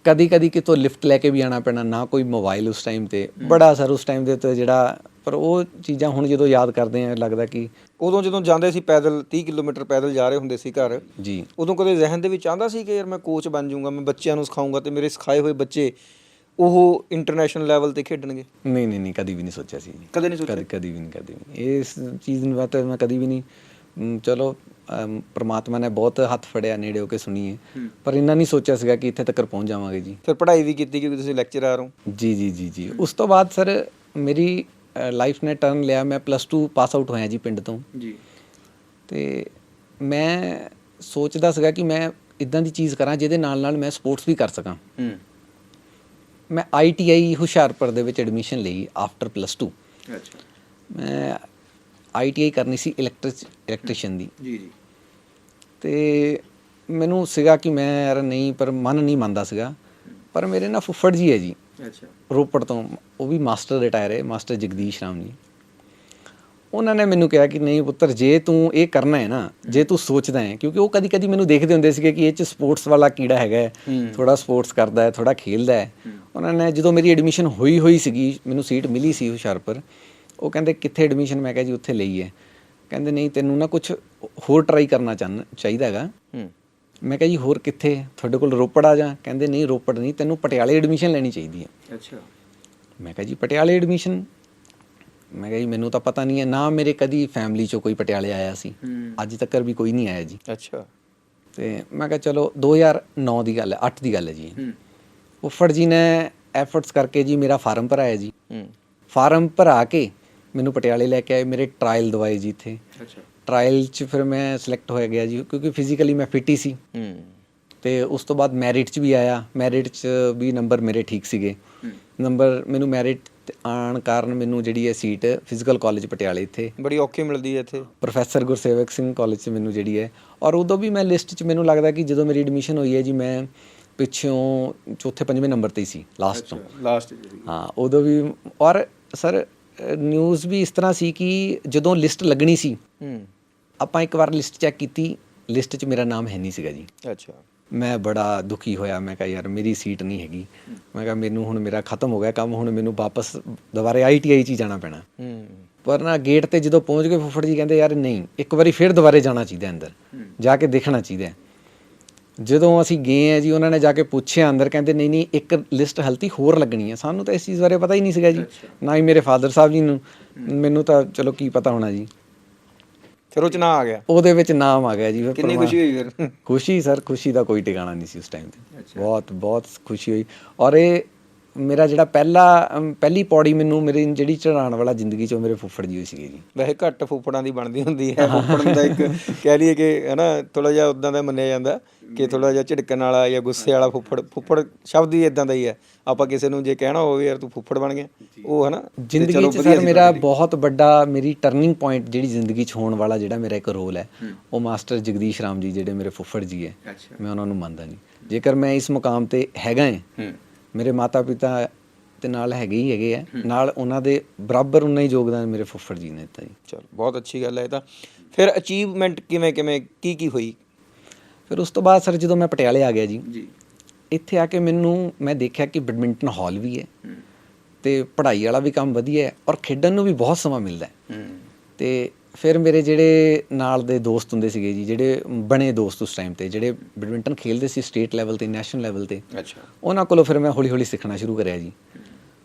ਕਦੀ ਕਦੀ ਕਿਤੋਂ ਲਿਫਟ ਲੈ ਕੇ ਵੀ ਆਣਾ ਪੈਣਾ ਨਾ ਕੋਈ ਮੋਬਾਈਲ ਉਸ ਟਾਈਮ ਤੇ। ਬੜਾ ਸਰ ਉਸ ਟਾਈਮ ਦੇ ਉੱਤੇ ਜਿਹੜਾ ਪਰ ਉਹ ਚੀਜ਼ਾਂ ਹੁਣ ਜਦੋਂ ਯਾਦ ਕਰਦੇ ਆ ਲੱਗਦਾ ਕਿ ਉਦੋਂ ਜਦੋਂ ਜਾਂਦੇ ਸੀ ਪੈਦਲ 30 ਕਿਲੋਮੀਟਰ ਪੈਦਲ ਜਾ ਰਹੇ ਹੁੰਦੇ ਸੀ ਘਰ ਜੀ। ਉਦੋਂ ਕਦੇ ਜ਼ਿਹਨ ਦੇ ਵਿੱਚ ਆਂਦਾ ਸੀ ਕਿ ਯਾਰ ਮੈਂ ਕੋਚ ਬਣ ਜਾਊਂਗਾ ਮੈਂ ਬੱਚਿਆਂ ਨੂੰ ਸਿਖਾਊਂਗਾ ਤੇ ਮੇਰੇ ਸਿਖਾਏ ਹੋਏ ਬੱਚੇ ਉਹ ਇੰਟਰਨੈਸ਼ਨਲ ਲੈਵਲ ਤੇ ਖੇਡਣਗੇ? ਨਹੀਂ ਨਹੀਂ ਨਹੀਂ ਕਦੀ ਵੀ ਨਹੀਂ ਸੋਚਿਆ ਸੀ। ਕਦੇ ਨਹੀਂ ਸੋਚਿਆ? ਕਦੀ ਵੀ ਨਹੀਂ ਕਦੀ ਵੀ। ਇਸ ਚੀਜ਼ ਨੂੰ ਬਾਤ ਮੈਂ ਕਦੀ ਵੀ ਨਹੀਂ ਚਲੋ ਪ੍ਰਮਾਤਮਾ ਨੇ ਬਹੁਤ ਹੱਥ ਫੜਿਆ ਨੇੜੇ ਹੋ ਕੇ ਸੁਣੀਏ। ਪਰ ਇੰਨਾ ਨਹੀਂ ਸੋਚਿਆ ਸੀਗਾ ਕਿ ਇੱਥੇ ਤੱਕ ਪਹੁੰਚ ਜਾਵਾਂਗੇ ਜੀ। ਫਿਰ ਪੜ੍ਹਾਈ ਵੀ ਕੀਤੀ ਕਿਉਂਕਿ ਤੁਸੀਂ ਲੈਕਚਰਰ ਹੋ? ਜੀ ਜੀ ਜੀ ਜੀ। ਉਸ ਤੋਂ ਬਾਅਦ ਸਰ ਮੇਰੀ ਲਾਈਫ ਨੇ ਟਰਨ ਲਿਆ ਮੈਂ ਪਲੱਸ 2 ਪਾਸ ਆਊਟ ਹੋਇਆ ਜੀ ਪਿੰਡ ਤੋਂ। ਜੀ। ਤੇ ਮੈਂ ਸੋਚਦਾ ਸੀਗਾ ਕਿ ਮੈਂ ਇਦਾਂ ਦੀ ਚੀਜ਼ ਕਰਾਂ ਜਿਹਦੇ ਨਾਲ ਨਾਲ ਮੈਂ ਸਪੋਰਟਸ ਵੀ ਕਰ ਸਕਾਂ। ਹੂੰ। ਮੈਂ ਆਈਟੀਆਈ ਹੁਸ਼ਿਆਰਪੁਰ ਦੇ ਵਿੱਚ ਐਡਮਿਸ਼ਨ ਲਈ ਆਫਟਰ ਪਲੱਸ 2 ਅੱਛਾ। ਮੈਂ ਆਈਟੀਆਈ ਕਰਨੀ ਸੀ ਇਲੈਕਟ੍ਰਿਕ ਇਲੈਕਟ੍ਰੀਸ਼ੀਅਨ ਦੀ। ਜੀ ਜੀ। ਤੇ ਮੈਨੂੰ ਸੀਗਾ ਕਿ ਮੈਂ ਯਾਰ ਨਹੀਂ ਪਰ ਮਨ ਨਹੀਂ ਮੰਨਦਾ ਸੀਗਾ। ਪਰ ਮੇਰੇ ਨਾਲ ਫੁੱਫੜ ਜੀ ਹੈ ਜੀ। ਅੱਛਾ। ਰੋਪੜ ਤੋਂ ਉਹ ਵੀ ਮਾਸਟਰ ਰਿਟਾਇਰ ਹੈ ਮਾਸਟਰ ਜਗਦੀਸ਼ ਰਾਮ ਜੀ। ਉਹਨਾਂ ਨੇ ਮੈਨੂੰ ਕਿਹਾ ਕਿ ਨਹੀਂ ਪੁੱਤਰ ਜੇ ਤੂੰ ਇਹ ਕਰਨਾ ਹੈ ਨਾ ਜੇ ਤੂੰ ਸੋਚਦਾ ਹੈ ਕਿਉਂਕਿ ਉਹ ਕਦੀ ਕਦੀ ਮੈਨੂੰ ਦੇਖਦੇ ਹੁੰਦੇ ਸੀਗੇ ਕਿ ਇਹ ਚ ਸਪੋਰਟਸ ਵਾਲਾ ਕੀੜਾ ਹੈਗਾ ਥੋੜਾ ਸਪੋਰਟਸ ਕਰਦਾ ਹੈ ਥੋੜਾ ਖੇਲਦਾ ਹੈ। ਉਹਨਾਂ ਨੇ ਜਦੋਂ ਮੇਰੀ ਐਡਮਿਸ਼ਨ ਹੋਈ ਹੋਈ ਸੀਗੀ ਮੈਨੂੰ ਸੀਟ ਮਿਲੀ ਸੀ ਹੁਸ਼ਿਆਰਪੁਰ ਉਹ ਕਹਿੰਦੇ ਕਿੱਥੇ ਐਡਮਿਸ਼ਨ? ਮੈਂ ਕਿਹਾ ਜੀ ਉੱਥੇ ਲਈ ਹੈ। ਕਹਿੰਦੇ ਨਹੀਂ ਤੈਨੂੰ ਨਾ ਕੁਝ ਹੋਰ ਟਰਾਈ ਕਰਨਾ ਚਾਹੀਦਾ ਹੈਗਾ। ਮੈਂ ਕਿਹਾ ਜੀ ਹੋਰ ਕਿੱਥੇ? ਤੁਹਾਡੇ ਕੋਲ ਰੋਪੜ ਆ ਜਾ। ਕਹਿੰਦੇ ਨਹੀਂ ਰੋਪੜ ਨਹੀਂ ਤੈਨੂੰ ਪਟਿਆਲੇ ਐਡਮਿਸ਼ਨ ਲੈਣੀ ਚਾਹੀਦੀ ਹੈ। ਅੱਛਾ। ਮੈਂ ਕਿਹਾ ਜੀ ਪਟਿਆਲੇ ਐਡਮਿਸ਼ਨ ਮੈਂ ਕਿਹਾ ਜੀ ਮੈਨੂੰ ਤਾਂ ਪਤਾ ਨਹੀਂ ਹੈ। ਨਾ ਮੇਰੇ ਕਦੀ ਫੈਮਿਲੀ ਚੋਂ ਕੋਈ ਪਟਿਆਲੇ ਆਇਆ ਸੀ। ਅੱਜ ਤੱਕ ਵੀ ਕੋਈ ਨਹੀਂ ਆਇਆ ਜੀ। ਅੱਛਾ। ਤੇ ਮੈਂ ਕਿਹਾ ਚਲੋ 2009 ਦੀ ਗੱਲ ਹੈ 8 ਦੀ ਗੱਲ ਹੈ ਜੀ ਉਫੜ ਜੀ ਨੇ ਐਫਰਟਸ ਕਰਕੇ ਜੀ ਮੇਰਾ ਫਾਰਮ ਭਰਾਇਆ ਜੀ। ਫਾਰਮ ਭਰਾ ਕੇ ਮੈਨੂੰ ਪਟਿਆਲੇ ਲੈ ਕੇ ਆਏ ਮੇਰੇ ਟਰਾਇਲ ਦਵਾਏ ਜੀ ਇੱਥੇ। ਅੱਛਾ। ਟਰਾਇਲ 'ਚ ਫਿਰ ਮੈਂ ਸਿਲੈਕਟ ਹੋਇਆ ਗਿਆ ਜੀ ਕਿਉਂਕਿ ਫਿਜ਼ੀਕਲੀ ਮੈਂ ਫਿੱਟ ਹੀ ਸੀ। ਹੂੰ। ਤੇ ਉਸ ਤੋਂ ਬਾਅਦ ਮੈਰਿਟ 'ਚ ਵੀ ਆਇਆ। ਮੈਰਿਟ 'ਚ ਵੀ ਨੰਬਰ ਮੇਰੇ ਠੀਕ ਸੀਗੇ। ਨੰਬਰ ਮੈਨੂੰ ਮੈਰਿਟ ਆਣ ਕਾਰਨ ਮੈਨੂੰ ਜਿਹੜੀ ਹੈ ਸੀਟ ਫਿਜ਼ੀਕਲ ਕਾਲਜ ਪਟਿਆਲੇ ਇੱਥੇ। ਬੜੀ ਔਖੀ ਮਿਲਦੀ ਹੈ ਇੱਥੇ। ਪ੍ਰੋਫੈਸਰ ਗੁਰਸੇਵਕ ਸਿੰਘ ਕਾਲਜ 'ਚ ਮੈਨੂੰ ਜਿਹੜੀ ਹੈ। ਔਰ ਉਦੋਂ ਵੀ ਮੈਂ ਲਿਸਟ 'ਚ ਮੈਨੂੰ ਲੱਗਦਾ ਕਿ ਜਦੋਂ ਮੇਰੀ ਐਡਮਿਸ਼ਨ ਹੋਈ ਹੈ ਜੀ ਮੈਂ ਪਿੱਛੋਂ ਚੌਥੇ ਪੰਜਵੇਂ ਨੰਬਰ ਤੇ ਹੀ ਸੀ ਲਾਸਟ ਤੋਂ। ਲਾਸਟ ਹਾਂ ਉਦੋਂ ਵੀ ਔਰ ਸਰ ਨਿਊਜ਼ ਵੀ ਇਸ ਤਰ੍ਹਾਂ ਸੀ ਕਿ ਜਦੋਂ ਲਿਸਟ ਲੱਗਣੀ ਸੀ ਹੂੰ। ਆਪਾਂ ਇੱਕ ਵਾਰ ਲਿਸਟ ਚੈੱਕ ਕੀਤੀ ਲਿਸਟ 'ਚ ਮੇਰਾ ਨਾਮ ਹੈ ਨਹੀਂ ਸੀਗਾ ਜੀ। ਅੱਛਾ। ਮੈਂ ਬੜਾ ਦੁਖੀ ਹੋਇਆ ਮੈਂ ਕਿਹਾ ਯਾਰ ਮੇਰੀ ਸੀਟ ਨਹੀਂ ਹੈਗੀ। ਮੈਂ ਕਿਹਾ ਮੈਨੂੰ ਹੁਣ ਮੇਰਾ ਖਤਮ ਹੋ ਗਿਆ ਕੰਮ ਹੁਣ ਮੈਨੂੰ ਵਾਪਸ ਦੁਬਾਰੇ ਆਈਟੀਆਈ 'ਚ ਹੀ ਜਾਣਾ ਪੈਣਾ। ਹੂੰ। ਪਰ ਨਾ ਗੇਟ ਤੇ ਜਦੋਂ ਪਹੁੰਚ ਗਏ ਫੁੱਫੜ ਜੀ ਕਹਿੰਦੇ ਯਾਰ ਨਹੀਂ ਇੱਕ ਵਾਰੀ ਫਿਰ ਦੁਬਾਰੇ ਜਾਣਾ ਚਾਹੀਦਾ ਅੰਦਰ। ਜਾ ਕੇ ਦੇਖਣਾ ਚਾਹੀਦਾ। ਜਦੋਂ ਅਸੀਂ ਗਏ ਆ ਜੀ ਉਹਨਾਂ ਨੇ ਜਾ ਕੇ ਪੁੱਛਿਆ ਅੰਦਰ ਕਹਿੰਦੇ ਨਹੀਂ ਨਹੀਂ ਇੱਕ ਲਿਸਟ ਹਲਤੀ ਹੋਰ ਲੱਗਣੀ ਹੈ। ਸਾਨੂੰ ਤਾਂ ਇਸ ਚੀਜ਼ ਬਾਰੇ ਪਤਾ ਹੀ ਨਹੀਂ ਸੀਗਾ ਜੀ। ਨਾ ਹੀ ਮੇਰੇ ਫਾਦਰ ਸਾਹਿਬ ਜੀ ਨੂੰ। ਮੈਨੂੰ ਤਾਂ ਚਲੋ ਕੀ ਪਤਾ ਹੋਣਾ ਜੀ। ਫਿਰ ਉਹ ਚ ਨਾ ਆ ਗਿਆ। ਉਹਦੇ ਵਿੱਚ ਨਾਮ ਆ ਗਿਆ ਜੀ ਫਿਰ ਕਿੰਨੀ ਖੁਸ਼ੀ ਹੋਈ ਫਿਰ? ਖੁਸ਼ੀ ਸਰ ਖੁਸ਼ੀ ਦਾ ਕੋਈ ਟਿਕਾਣਾ ਨਹੀਂ ਸੀ ਉਸ ਟਾਈਮ ਤੇ। ਬਹੁਤ ਬਹੁਤ ਖੁਸ਼ੀ ਹੋਈ। ਔਰ ਇਹ ਮੇਰਾ ਜਿਹੜਾ ਪਹਿਲਾ ਪਹਿਲੀ ਪੌੜੀ ਮੈਨੂੰ ਮੇਰੀ ਜਿਹੜੀ ਚੜਾਉਣ ਵਾਲਾ ਜ਼ਿੰਦਗੀ ਚੋਂ ਮੇਰੇ ਫੁੱਫੜ ਜੀ ਹੋਈ ਸੀਗੇ ਜੀ। ਵੈਸੇ ਘੱਟ ਫੁੱਫੜਾਂ ਦੀ ਬਣਦੀ ਹੁੰਦੀ ਹੈ। ਫੁੱਫੜ ਦਾ ਇੱਕ ਕਹਿ ਲਈਏ ਕਿ ਹਨਾ ਥੋੜਾ ਜਿਹਾ ਉਦਾਂ ਦਾ ਮੰਨਿਆ ਜਾਂਦਾ ਕਿ ਥੋੜਾ ਜਿਹਾ ਝਿੜਕਣ ਵਾਲਾ ਜਾਂ ਗੁੱਸੇ ਵਾਲਾ ਫੁੱਫੜ ਫੁੱਫੜ ਸ਼ਬਦ ਹੀ ਇਦਾਂ ਦਾ ਹੀ ਹੈ। ਆਪਾਂ ਕਿਸੇ ਨੂੰ ਜੇ ਕਹਿਣਾ ਹੋਵੇ ਯਾਰ ਤੂੰ ਫੁੱਫੜ ਬਣ ਗਿਆ। ਉਹ ਹਨਾ ਜ਼ਿੰਦਗੀ 'ਚ ਸਰ ਮੇਰਾ। ਬਹੁਤ ਵੱਡਾ ਮੇਰੀ ਟਰਨਿੰਗ ਪੁਆਇੰਟ ਜਿਹੜੀ ਜ਼ਿੰਦਗੀ 'ਚ ਹੋਣ ਵਾਲਾ ਜਿਹੜਾ ਮੇਰਾ ਇੱਕ ਰੋਲ ਹੈ ਉਹ ਮਾਸਟਰ ਜਗਦੀਸ਼ ਰਾਮ ਜੀ ਜਿਹੜੇ ਮੇਰੇ ਫੁੱਫੜ ਜੀ ਹੈ। ਮੈਂ ਉਹਨਾਂ ਨੂੰ ਮੰਨਦਾ ਨਹੀਂ ਜੇਕਰ ਮੈਂ ਇਸ ਮੁਕਾਮ ਤੇ ਹੈਗਾ ਹੂੰ। ਮੇਰੇ ਮਾਤਾ ਪਿਤਾ ਤੇ ਨਾਲ ਹੈਗੇ ਹੀ ਹੈਗੇ ਆ। ਨਾਲ ਉਹਨਾਂ ਦੇ ਬਰਾਬਰ ਉਨਾ ਹੀ ਯੋਗਦਾਨ ਮੇਰੇ ਫੁੱਫੜ ਜੀ ਨੇ ਦਿੱਤਾ ਜੀ। ਚਲ ਬਹੁਤ ਅੱਛੀ ਗੱਲ ਹੈ ਇਹ ਤਾਂ। ਫਿਰ ਅਚੀਵਮੈਂਟ ਕਿਵੇਂ ਕਿਵੇਂ ਕੀ ਕੀ ਹੋਈ? ਫਿਰ ਉਸ ਤੋਂ ਬਾਅਦ ਸਰ ਜਦੋਂ ਮੈਂ ਪਟਿਆਲੇ ਆ ਗਿਆ ਜੀ ਜੀ। ਇੱਥੇ ਆ ਕੇ ਮੈਨੂੰ ਮੈਂ ਦੇਖਿਆ ਕਿ ਬੈਡਮਿੰਟਨ ਹਾਲ ਵੀ ਹੈ। ਤੇ ਪੜ੍ਹਾਈ ਵਾਲਾ ਵੀ ਕੰਮ ਵਧੀਆ ਹੈ ਔਰ ਖੇਡਣ ਨੂੰ ਵੀ ਬਹੁਤ ਸਮਾਂ ਮਿਲਦਾ ਹੈ। ਹੂੰ। ਤੇ ਫਿਰ ਮੇਰੇ ਜਿਹੜੇ ਨਾਲ ਦੇ ਦੋਸਤ ਹੁੰਦੇ ਸੀਗੇ ਜੀ ਜਿਹੜੇ ਬਣੇ ਦੋਸਤ ਉਸ ਟਾਈਮ ਤੇ ਜਿਹੜੇ ਬੈਡਮਿੰਟਨ ਖੇਡਦੇ ਸੀ ਸਟੇਟ ਲੈਵਲ ਤੇ ਨੈਸ਼ਨਲ ਲੈਵਲ ਤੇ ਅੱਛਾ। ਉਹਨਾਂ ਕੋਲੋਂ ਫਿਰ ਮੈਂ ਹੌਲੀ ਹੌਲੀ ਸਿੱਖਣਾ ਸ਼ੁਰੂ ਕਰਿਆ ਜੀ।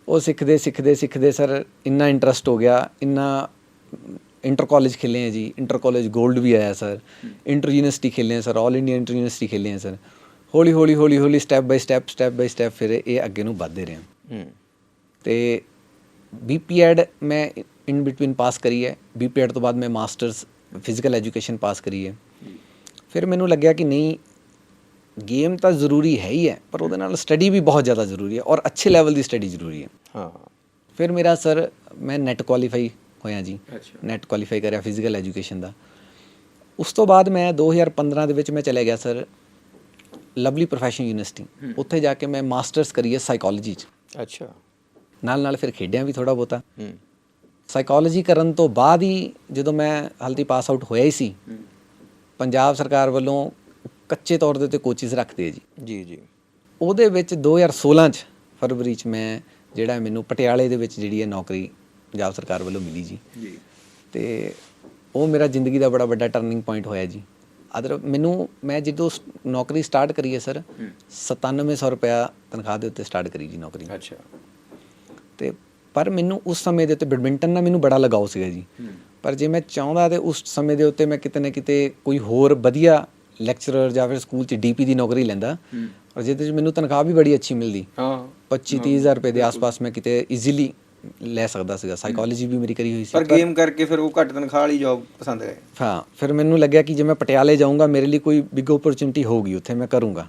ਉਹ ਸਿੱਖਦੇ ਸਿੱਖਦੇ ਸਿੱਖਦੇ ਸਰ ਇੰਨਾ ਇੰਟਰਸਟ ਹੋ ਗਿਆ ਇੰਨਾ ਇੰਟਰ ਕਾਲਜ ਖੇਲੇ ਆ ਜੀ ਇੰਟਰ ਕਾਲਜ 골ਡ ਵੀ ਆਇਆ ਸਰ ਇੰਟਰ ਯੂਨੀਵਰਸਿਟੀ ਖੇਲੇ ਆ ਸਰ 올 ਇੰਡੀਆ ਇੰਟਰ ਯੂਨੀਵਰਸਿਟੀ ਖੇਲੇ ਆ ਸਰ। ਹੌਲੀ ਹੌਲੀ ਹੌਲੀ ਹੌਲੀ step by step step by step ਫਿਰ ਇਹ ਅੱਗੇ ਨੂੰ ਵੱਧਦੇ ਰਹੇ ਹੂੰ। ਤੇ ਬੀਪੀਐਡ ਮੈਂ ਇਨ ਬਿਟਵੀਨ ਪਾਸ ਕਰੀ ਹੈ ਬੀਪੀਐਡ ਤੋਂ ਬਾਅਦ ਮੈਂ ਮਾਸਟਰਸ ਫਿਜ਼ੀਕਲ ਐਜੂਕੇਸ਼ਨ ਪਾਸ ਕਰੀ ਹੈ ਫਿਰ ਮੈਨੂੰ ਲੱਗਿਆ ਕਿ ਨਹੀਂ ਗੇਮ ਤਾਂ ਜ਼ਰੂਰੀ ਹੈ ਹੀ ਹੈ ਪਰ ਉਹਦੇ ਨਾਲ ਸਟੱਡੀ ਵੀ ਬਹੁਤ ਜ਼ਿਆਦਾ ਜ਼ਰੂਰੀ ਹੈ ਔਰ ਅੱਛੇ ਲੈਵਲ ਦੀ ਸਟੱਡੀ ਜ਼ਰੂਰੀ ਹੈ। ਹਾਂ। ਫਿਰ ਮੇਰਾ ਸਰ ਮੈਂ ਨੈਟ ਕੁਆਲੀਫਾਈ ਹੋਇਆ ਜੀ। ਨੈਟ ਕੁਆਲੀਫਾਈ ਕਰਿਆ ਫਿਜ਼ੀਕਲ ਐਜੂਕੇਸ਼ਨ ਦਾ। ਉਸ ਤੋਂ ਬਾਅਦ ਮੈਂ 2015 ਦੇ ਵਿੱਚ ਮੈਂ ਚਲੇ ਗਿਆ ਸਰ ਲਵਲੀ ਪ੍ਰੋਫੈਸ਼ਨਲ ਯੂਨੀਵਰਸਿਟੀ ਉੱਥੇ ਜਾ ਕੇ ਮੈਂ ਮਾਸਟਰਸ ਕਰੀ ਹੈ ਸਾਈਕੋਲੋਜੀ 'ਚ। ਅੱਛਾ। ਨਾਲ ਨਾਲ ਫਿਰ ਖੇਡਿਆ ਵੀ ਥੋੜਾ ਬਹੁਤਾ। ਹੂੰ। ਸਾਈਕੋਲੋਜੀ ਕਰਨ ਤੋਂ ਬਾਅਦ ਹੀ ਜਦੋਂ ਮੈਂ ਹਲਦੀ ਪਾਸ ਆਊਟ ਹੋਇਆ ਹੀ ਸੀ ਪੰਜਾਬ ਸਰਕਾਰ ਵੱਲੋਂ ਕੱਚੇ ਤੌਰ ਦੇ ਉੱਤੇ ਕੋਚਿਸ ਰੱਖਦੇ ਜੀ। ਜੀ ਜੀ। ਉਹਦੇ ਵਿੱਚ 2016 ਚ ਫਰਵਰੀ ਚ ਮੈਂ ਜਿਹੜਾ ਮੈਨੂੰ ਪਟਿਆਲੇ ਦੇ ਵਿੱਚ ਜਿਹੜੀ ਹੈ ਨੌਕਰੀ ਪੰਜਾਬ ਸਰਕਾਰ ਵੱਲੋਂ ਮਿਲੀ ਜੀ। ਜੀ। ਤੇ ਉਹ ਮੇਰਾ ਜ਼ਿੰਦਗੀ ਦਾ ਬੜਾ ਵੱਡਾ ਟਰਨਿੰਗ ਪੁਆਇੰਟ ਹੋਇਆ ਜੀ। ਅਦਰ ਮੈਨੂੰ ਮੈਂ ਜਦੋਂ ਨੌਕਰੀ ਸਟਾਰਟ ਕਰੀ ਹੈ ਸਰ 9700 ਰੁਪਇਆ ਤਨਖਾਹ ਦੇ ਉੱਤੇ ਸਟਾਰਟ ਕਰੀ ਜੀ ਨੌਕਰੀ। ਅੱਛਾ। ਤੇ ਪਰ ਮੈਨੂੰ ਉਸ ਸਮੇਂ ਦੇ ਉੱਤੇ ਬੈਡਮਿੰਟਨ ਨਾਲ ਮੈਨੂੰ ਬੜਾ ਲਗਾਓ ਸੀਗਾ ਜੀ। ਪਰ ਜੇ ਮੈਂ ਚਾਹੁੰਦਾ ਤੇ ਉਸ ਸਮੇਂ ਦੇ ਉੱਤੇ ਮੈਂ ਕਿਤੇ ਨਾ ਕਿਤੇ ਕੋਈ ਹੋਰ ਵਧੀਆ ਲੈਕਚਰਰ ਜਾਂ ਫਿਰ ਸਕੂਲ 'ਚ ਡੀਪੀ ਦੀ ਨੌਕਰੀ ਲੈਂਦਾ। ਔਰ ਜਿਹਦੇ 'ਚ ਮੈਨੂੰ ਤਨਖਾਹ ਵੀ ਬੜੀ ਅੱਛੀ ਮਿਲਦੀ। ਹਾਂ। 25 30000 ਰੁਪਏ ਦੇ ਆਸ-ਪਾਸ ਮੈਂ ਕਿਤੇ ਈਜ਼ੀਲੀ ਲੈ ਸਕਦਾ ਸੀਗਾ। ਸਾਈਕੋਲੋਜੀ ਵੀ ਮੇਰੀ ਕਰੀ ਹੋਈ ਸੀ। ਪਰ ਗੇਮ ਕਰਕੇ ਫਿਰ ਉਹ ਘੱਟ ਤਨਖਾਹ ਵਾਲੀ ਜੌਬ ਪਸੰਦ ਹੈ ਹਾਂ ਫਿਰ ਮੈਨੂੰ ਲੱਗਿਆ ਕਿ ਜੇ ਮੈਂ ਪਟਿਆਲੇ ਜਾਊਂਗਾ ਮੇਰੇ ਲਈ ਕੋਈ ਬਿਗ ਓਪਰਚੁਨਿਟੀ ਹੋਊਗੀ ਉੱਥੇ ਮੈਂ ਕਰੂੰਗਾ।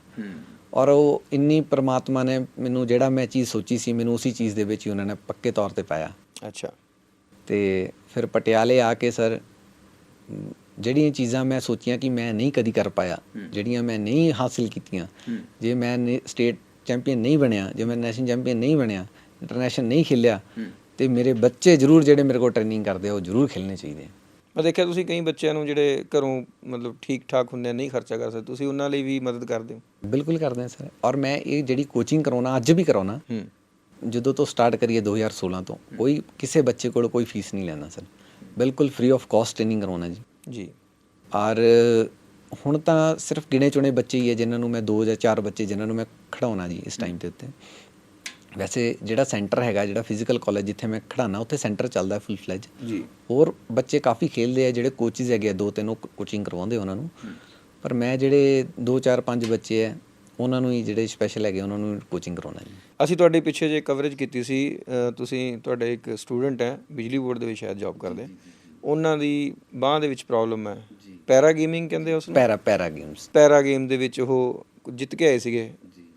ਔਰ ਉਹ ਇੰਨੀ ਪ੍ਰਮਾਤਮਾ ਨੇ ਮੈਨੂੰ ਜਿਹੜਾ ਮੈਂ ਚੀਜ਼ ਸੋਚੀ ਸੀ ਮੈਨੂੰ ਉਸੇ ਚੀਜ਼ ਦੇ ਵਿੱਚ ਹੀ ਉਹਨਾਂ ਨੇ ਪੱਕੇ ਤੌਰ ਤੇ ਪਾਇਆ। ਅੱਛਾ। ਤੇ ਫਿਰ ਪਟਿਆਲੇ ਆ ਕੇ ਸਰ ਜਿਹੜੀਆਂ ਚੀਜ਼ਾਂ ਮੈਂ ਸੋਚੀਆਂ ਕਿ ਮੈਂ ਨਹੀਂ ਕਦੀ ਕਰ ਪਾਇਆ ਜਿਹੜੀਆਂ ਮੈਂ ਨਹੀਂ ਹਾਸਿਲ ਕੀਤੀਆਂ ਜੇ ਮੈਂ ਸਟੇਟ ਚੈਂਪੀਅਨ ਨਹੀਂ ਬਣਿਆ ਜੇ ਮੈਂ ਨੈਸ਼ਨਲ ਚੈਂਪੀਅਨ ਨਹੀਂ ਬਣਿਆ ਇੰਟਰਨੈਸ਼ਨਲ ਨਹੀਂ ਖੇਲਿਆ ਤੇ ਮੇਰੇ ਬੱਚੇ ਜ਼ਰੂਰ ਜਿਹੜੇ ਮੇਰੇ ਕੋਲ ਟ੍ਰੇਨਿੰਗ ਕਰਦੇ ਆ ਉਹ ਜ਼ਰੂਰ ਖੇਲਣੇ ਚਾਹੀਦੇ ਆ। ਮੈਂ ਦੇਖਿਆ ਤੁਸੀਂ ਕਈ ਬੱਚਿਆਂ ਨੂੰ ਜਿਹੜੇ ਘਰੋਂ ਮਤਲਬ ਠੀਕ ਠਾਕ ਹੁੰਦੇ ਨਹੀਂ ਖਰਚਾ ਕਰ ਸਕਦੇ ਤੁਸੀਂ ਉਹਨਾਂ ਲਈ ਵੀ ਮਦਦ ਕਰਦੇ ਹੋ? ਬਿਲਕੁਲ ਕਰਦੇ ਆ ਸਰ। ਔਰ ਮੈਂ ਇਹ ਜਿਹੜੀ ਕੋਚਿੰਗ ਕਰਾਉਣਾ ਅੱਜ ਵੀ ਕਰਾਉਣਾ ਹੂੰ। ਜਦੋਂ ਤੋਂ ਸਟਾਰਟ ਕਰੀਏ 2016 ਤੋਂ ਕੋਈ ਕਿਸੇ ਬੱਚੇ ਕੋਲ ਕੋਈ ਫੀਸ ਨਹੀਂ ਲੈਂਦਾ ਸਰ। ਬਿਲਕੁਲ ਫ੍ਰੀ ਆਫ ਕਾਸਟ ਟ੍ਰੇਨਿੰਗ ਕਰਾਉਣਾ ਜੀ। ਜੀ। ਔਰ ਹੁਣ ਤਾਂ ਸਿਰਫ ਗਿਣੇ ਚੁਣੇ ਬੱਚੇ ਹੀ ਹੈ ਜਿਨ੍ਹਾਂ ਨੂੰ ਮੈਂ ਦੋ ਜਾਂ ਚਾਰ ਬੱਚੇ ਜਿਨ੍ਹਾਂ ਨੂੰ ਮੈਂ ਖੜਾਉਣਾ ਜੀ ਇਸ ਟਾਈਮ ਦੇ ਉੱਤੇ। ਵੈਸੇ ਜਿਹੜਾ ਸੈਂਟਰ ਹੈਗਾ ਜਿਹੜਾ ਫਿਜ਼ੀਕਲ ਕਾਲਜ ਜਿੱਥੇ ਮੈਂ ਖੜਾਣਾ ਉੱਥੇ ਸੈਂਟਰ ਚੱਲਦਾ ਫੁੱਲ ਫਲੈਜ ਜੀ। ਹੋਰ ਬੱਚੇ ਕਾਫੀ ਖੇਲਦੇ ਆ ਜਿਹੜੇ ਕੋਚਿਸ ਹੈਗੇ ਆ ਦੋ ਤਿੰਨ ਉਹ ਕੋਚਿੰਗ ਕਰਵਾਉਂਦੇ ਉਹਨਾਂ ਨੂੰ। ਪਰ ਮੈਂ ਜਿਹੜੇ 2 4 5 ਬੱਚੇ ਆ ਉਹਨਾਂ ਨੂੰ ਹੀ ਜਿਹੜੇ ਸਪੈਸ਼ਲ ਹੈਗੇ ਉਹਨਾਂ ਨੂੰ ਕੋਚਿੰਗ ਕਰਾਉਣਾ ਜੀ। ਅਸੀਂ ਤੁਹਾਡੇ ਪਿੱਛੇ ਜੇ ਕਵਰੇਜ ਕੀਤੀ ਸੀ ਤੁਸੀਂ ਤੁਹਾਡੇ ਇੱਕ ਸਟੂਡੈਂਟ ਹੈ ਬਿਜਲੀ ਬੋਰਡ ਦੇ ਵਿੱਚ ਸ਼ਾਇਦ ਜੌਬ ਕਰਦੇ। ਉਹਨਾਂ ਦੀ ਬਾਹ ਦੇ ਵਿੱਚ ਪ੍ਰੋਬਲਮ ਹੈ। ਪੈਰਾ ਗੇਮਿੰਗ ਕਹਿੰਦੇ ਉਸ ਨੂੰ ਪੈਰਾ ਪੈਰਾ ਗੇਮਸ ਪੈਰਾ ਗੇਮ ਦੇ ਵਿੱਚ ਉਹ ਜਿੱਤ ਕੇ ਆਏ ਸੀਗੇ।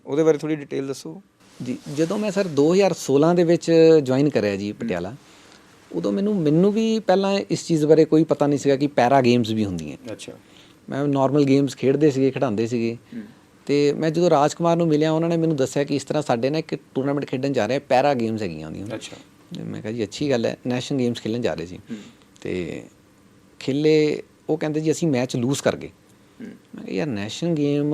ਉਹਦੇ ਬਾਰੇ ਥੋੜੀ ਡਿਟੇਲ ਦੱਸੋ। ਜੀ ਜਦੋਂ ਮੈਂ ਸਰ 2016 ਦੇ ਵਿੱਚ ਜੁਆਇਨ ਕਰਿਆ ਜੀ ਪਟਿਆਲਾ ਉਦੋਂ ਮੈਨੂੰ ਮੈਨੂੰ ਵੀ ਪਹਿਲਾਂ ਇਸ ਚੀਜ਼ ਬਾਰੇ ਕੋਈ ਪਤਾ ਨਹੀਂ ਸੀਗਾ ਕਿ ਪੈਰਾ ਗੇਮਸ ਵੀ ਹੁੰਦੀਆਂ ਅੱਛਾ। ਮੈਂ ਨਾਰਮਲ ਗੇਮਸ ਖੇਡਦੇ ਸੀਗੇ ਖਿਡਾਉਂਦੇ ਸੀਗੇ। ਤੇ ਮੈਂ ਜਦੋਂ ਰਾਜਕੁਮਾਰ ਨੂੰ ਮਿਲਿਆ ਉਹਨਾਂ ਨੇ ਮੈਨੂੰ ਦੱਸਿਆ ਕਿ ਇਸ ਤਰ੍ਹਾਂ ਸਾਡੇ ਨਾਲ ਇੱਕ ਟੂਰਨਾਮੈਂਟ ਖੇਡਣ ਜਾ ਰਹੇ ਆ ਪੈਰਾ ਗੇਮਸ ਹੈਗੀਆਂ ਉਹਦੀਆਂ। ਅੱਛਾ। ਮੈਂ ਕਿਹਾ ਜੀ ਅੱਛੀ ਗੱਲ ਹੈ ਨੈਸ਼ਨਲ ਗੇਮਸ ਖੇਲਣ ਜਾ ਰਹੇ ਸੀ। ਤੇ ਖੇਲੇ ਉਹ ਕਹਿੰਦੇ ਜੀ ਅਸੀਂ ਮੈਚ ਲੂਜ਼ ਕਰ ਗਏ। ਮੈਂ ਕਿਹਾ ਯਾਰ ਨੈਸ਼ਨਲ ਗੇਮ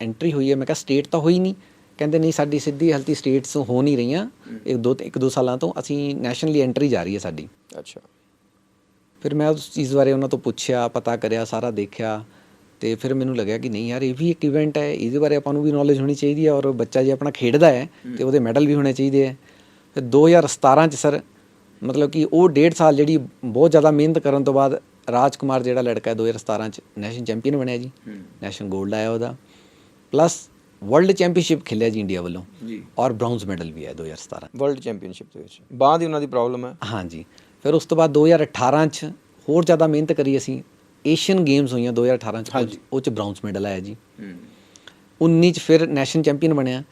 ਐਂਟਰੀ ਹੋਈ ਹੈ। ਮੈਂ ਕਿਹਾ ਸਟੇਟ ਤਾਂ ਹੋਈ ਨਹੀਂ। ਕਹਿੰਦੇ ਨਹੀਂ ਸਾਡੀ ਸਿੱਧੀ ਹਲਤੀ ਸਟੇਟਸ ਹੋ ਨਹੀਂ ਰਹੀਆਂ। ਇੱਕ ਦੋ ਇੱਕ ਦੋ ਸਾਲਾਂ ਤੋਂ ਅਸੀਂ ਨੈਸ਼ਨਲੀ ਐਂਟਰੀ ਜਾ ਰਹੀ ਹੈ ਸਾਡੀ। ਅੱਛਾ। ਫਿਰ ਮੈਂ ਉਸ ਚੀਜ਼ ਬਾਰੇ ਉਹਨਾਂ ਤੋਂ ਪੁੱਛਿਆ ਪਤਾ ਕਰਿਆ ਸਾਰਾ ਦੇਖਿਆ। ਤੇ ਫਿਰ ਮੈਨੂੰ ਲੱਗਿਆ ਕਿ ਨਹੀਂ ਯਾਰ ਇਹ ਵੀ ਇੱਕ ਇਵੈਂਟ ਹੈ ਇਹਦੇ ਬਾਰੇ ਆਪਾਂ ਨੂੰ ਵੀ ਨੌਲੇਜ ਹੋਣੀ ਚਾਹੀਦੀ ਹੈ ਔਰ ਬੱਚਾ ਜੇ ਆਪਣਾ ਖੇਡਦਾ ਹੈ ਤੇ ਉਹਦੇ ਮੈਡਲ ਵੀ ਹੋਣੇ ਚਾਹੀਦੇ ਹੈ। ਫਿਰ 2017 ਚ ਸਰ ਮਤਲਬ ਕਿ ਉਹ ਡੇਢ ਸਾਲ ਜਿਹੜੀ ਬਹੁਤ ਜ਼ਿਆਦਾ ਮਿਹਨਤ ਕਰਨ ਤੋਂ ਬਾਅਦ ਰਾਜਕੁਮਾਰ ਜਿਹੜਾ ਲੜਕਾ ਹੈ 2017 ਚ ਨੈਸ਼ਨਲ ਚੈਂਪੀਅਨ ਬਣਿਆ ਜੀ। ਨੈਸ਼ਨਲ 골ਡ ਆਇਆ ਉਹਦਾ। ਪਲੱਸ ਵਰਲਡ ਚੈਂਪੀਅਨਸ਼ਿਪ ਖੇਲਿਆ ਜੀ ਇੰਡੀਆ ਵੱਲੋਂ ਜੀ। ਔਰ ਬ੍ਰਾਊਨਜ਼ ਮੈਡਲ ਵੀ ਆਇਆ 2017 ਵਰਲਡ ਚੈਂਪੀਅਨਸ਼ਿਪ ਦੇ ਵਿੱਚ। ਬਾਹ ਦੀ ਉਹਨਾਂ ਦੀ ਪ੍ਰੋਬਲਮ ਹੈ। ਹਾਂਜੀ। ਫਿਰ ਉਸ ਤੋਂ ਬਾਅਦ 2018 ਚ ਹੋਰ ਜ਼ਿਆਦਾ ਮਿਹਨਤ ਕਰੀ ਅਸੀਂ ਏਸ਼ੀਅਨ ਗੇਮਸ ਹੋਈਆਂ 2018 ਚ ਉਹ 'ਚ- ਉਹ ਚ ਬ੍ਰਾਊਨਜ਼ ਮੈਡਲ ਆਇਆ ਜੀ। 19 ਚ ਫਿਰ ਨੈਸ਼ਨਲ ਚੈਂਪੀਅਨ ਬਣਿਆ।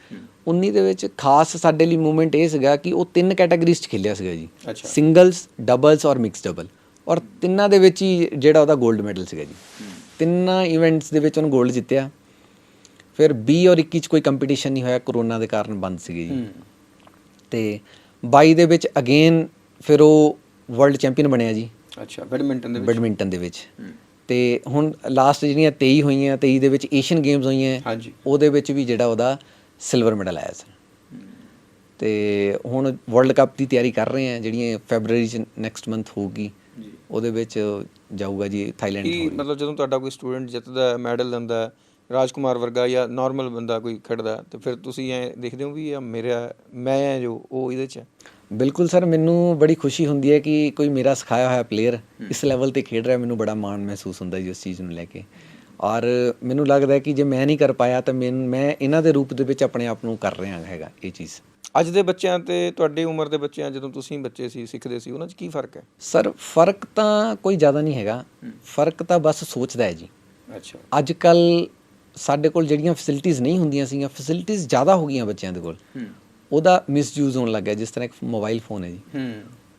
19 ਦੇ ਵਿੱਚ ਖਾਸ ਸਾਡੇ ਲਈ ਮੂਵਮੈਂਟ ਇਹ ਸੀਗਾ ਕਿ ਉਹ ਤਿੰਨ ਕੈਟਾਗਰੀਜ਼ ਚ ਖੇਲਿਆ ਸੀਗਾ ਜੀ। ਸਿੰਗਲਸ ਡਬਲਸ ਔਰ ਮਿਕਸ ਡਬਲ ਔਰ ਤਿੰਨਾਂ ਦੇ ਵਿੱਚ ਹੀ ਜਿਹੜਾ ਉਹਦਾ 골ਡ ਮੈਡਲ ਸੀਗਾ ਜੀ। ਤਿੰਨਾਂ ਇਵੈਂਟਸ ਦੇ ਵਿੱਚ ਉਹਨੇ 골ਡ ਜਿੱਤਿਆ। ਫਿਰ 20 ਔਰ 21 ਚ ਕੋਈ ਕੰਪੀਟੀਸ਼ਨ ਨਹੀਂ ਹੋਇਆ ਕਰੋਨਾ ਦੇ ਕਾਰਨ ਬੰਦ ਸੀਗੇ ਜੀ। ਤੇ 22 ਦੇ ਵਿੱਚ ਅਗੇਨ ਫਿਰ ਉਹ ਵਰਲਡ ਚੈਂਪੀਅਨ ਬਣਿਆ ਜੀ। ਅੱਛਾ ਬੈਡਮਿੰਟਨ ਦੇ ਵਿੱਚ? ਬੈਡਮਿੰਟਨ ਦੇ ਵਿੱਚ। ਤੇ ਹੁਣ ਲਾਸਟ ਜਿਹੜੀਆਂ 23 ਹੋਈਆਂ 23 ਦੇ ਵਿੱਚ ਏਸ਼ੀਅਨ ਗੇਮਸ ਹੋਈਆਂ ਹਾਂਜੀ। ਉਹਦੇ ਵਿੱਚ ਵੀ ਜਿਹੜਾ ਉਹਦਾ ਸਿਲਵਰ ਮੈਡਲ ਆਇਆ ਸੀ। ਤੇ ਹੁਣ ਵਰਲਡ ਕੱਪ ਦੀ ਤਿਆਰੀ ਕਰ ਰਹੇ ਆ ਜਿਹੜੀਆਂ ਫੈਬਰੂਅਰੀ ਚ ਨੈਕਸਟ ਮੰਥ ਹੋਊਗੀ ਉਹਦੇ ਵਿੱਚ ਜਾਊਗਾ ਜੀ ਥਾਈਲੈਂਡ ਕੀ ਮਤਲਬ ਜਦੋਂ ਤੁਹਾਡਾ ਕੋਈ ਸਟੂਡੈਂਟ ਜਿੱਤਦਾ ਮੈਡਲ ਲੈਂਦਾ ਰਾਜਕੁਮਾਰ ਵਰਗਾ ਜਾਂ ਨਾਰਮਲ ਬੰਦਾ ਕੋਈ ਖੜਦਾ ਤੇ ਫਿਰ ਤੁਸੀਂ ਐ ਦੇਖਦੇ ਹੋ ਵੀ ਇਹ ਮੇਰਾ ਮੈਂ ਜੋ ਉਹ ਇਹਦੇ ਚ ਬਿਲਕੁਲ ਸਰ ਮੈਨੂੰ ਬੜੀ ਖੁਸ਼ੀ ਹੁੰਦੀ ਹੈ ਕਿ ਕੋਈ ਮੇਰਾ ਸਿਖਾਇਆ ਹੋਇਆ ਪਲੇਅਰ ਇਸ ਲੈਵਲ ਤੇ ਖੇਡ ਰਿਹਾ ਮੈਨੂੰ ਬੜਾ ਮਾਣ ਮਹਿਸੂਸ ਹੁੰਦਾ ਜੀ ਉਸ ਚੀਜ਼ ਨੂੰ ਲੈ ਕੇ। ਔਰ ਮੈਨੂੰ ਲੱਗਦਾ ਹੈ ਕਿ ਜੇ ਮੈਂ ਨਹੀਂ ਕਰ ਪਾਇਆ ਤਾਂ ਮੈਂ ਇਹਨਾਂ ਦੇ ਰੂਪ ਦੇ ਵਿੱਚ ਆਪਣੇ ਆਪ ਨੂੰ ਕਰ ਰਿਹਾ ਹੈਗਾ ਇਹ ਚੀਜ਼। ਅੱਜ ਦੇ ਬੱਚਿਆਂ ਤੇ ਤੁਹਾਡੀ ਉਮਰ ਦੇ ਬੱਚਿਆਂ ਜਦੋਂ ਤੁਸੀਂ ਬੱਚੇ ਸੀ ਸਿੱਖਦੇ ਸੀ ਉਹਨਾਂ 'ਚ ਕੀ ਫ਼ਰਕ ਹੈ? ਸਰ ਫ਼ਰਕ ਤਾਂ ਕੋਈ ਜ਼ਿਆਦਾ ਨਹੀਂ ਹੈਗਾ। ਫ਼ਰਕ ਤਾਂ ਬਸ ਸੋਚ ਦਾ ਹੈ ਜੀ। ਅੱਛਾ। ਅੱਜ ਕੱਲ ਸਾਡੇ ਕੋਲ ਜਿਹੜੀਆਂ ਫੈਸਿਲਿਟੀਆਂ ਨਹੀਂ ਹੁੰਦੀਆਂ ਸੀਗੀਆਂ ਫੈਸਿਲਿਟੀਆਂ ਜ਼ਿਆਦਾ ਹੋ ਗਈਆਂ ਬੱਚਿਆਂ ਦੇ ਕੋਲ। ਉਹਦਾ ਮਿਸਯੂਜ਼ ਹੋਣ ਲੱਗਾ ਜਿਸ ਤਰ੍ਹਾਂ ਇੱਕ ਮੋਬਾਈਲ ਫੋਨ ਹੈ ਜੀ।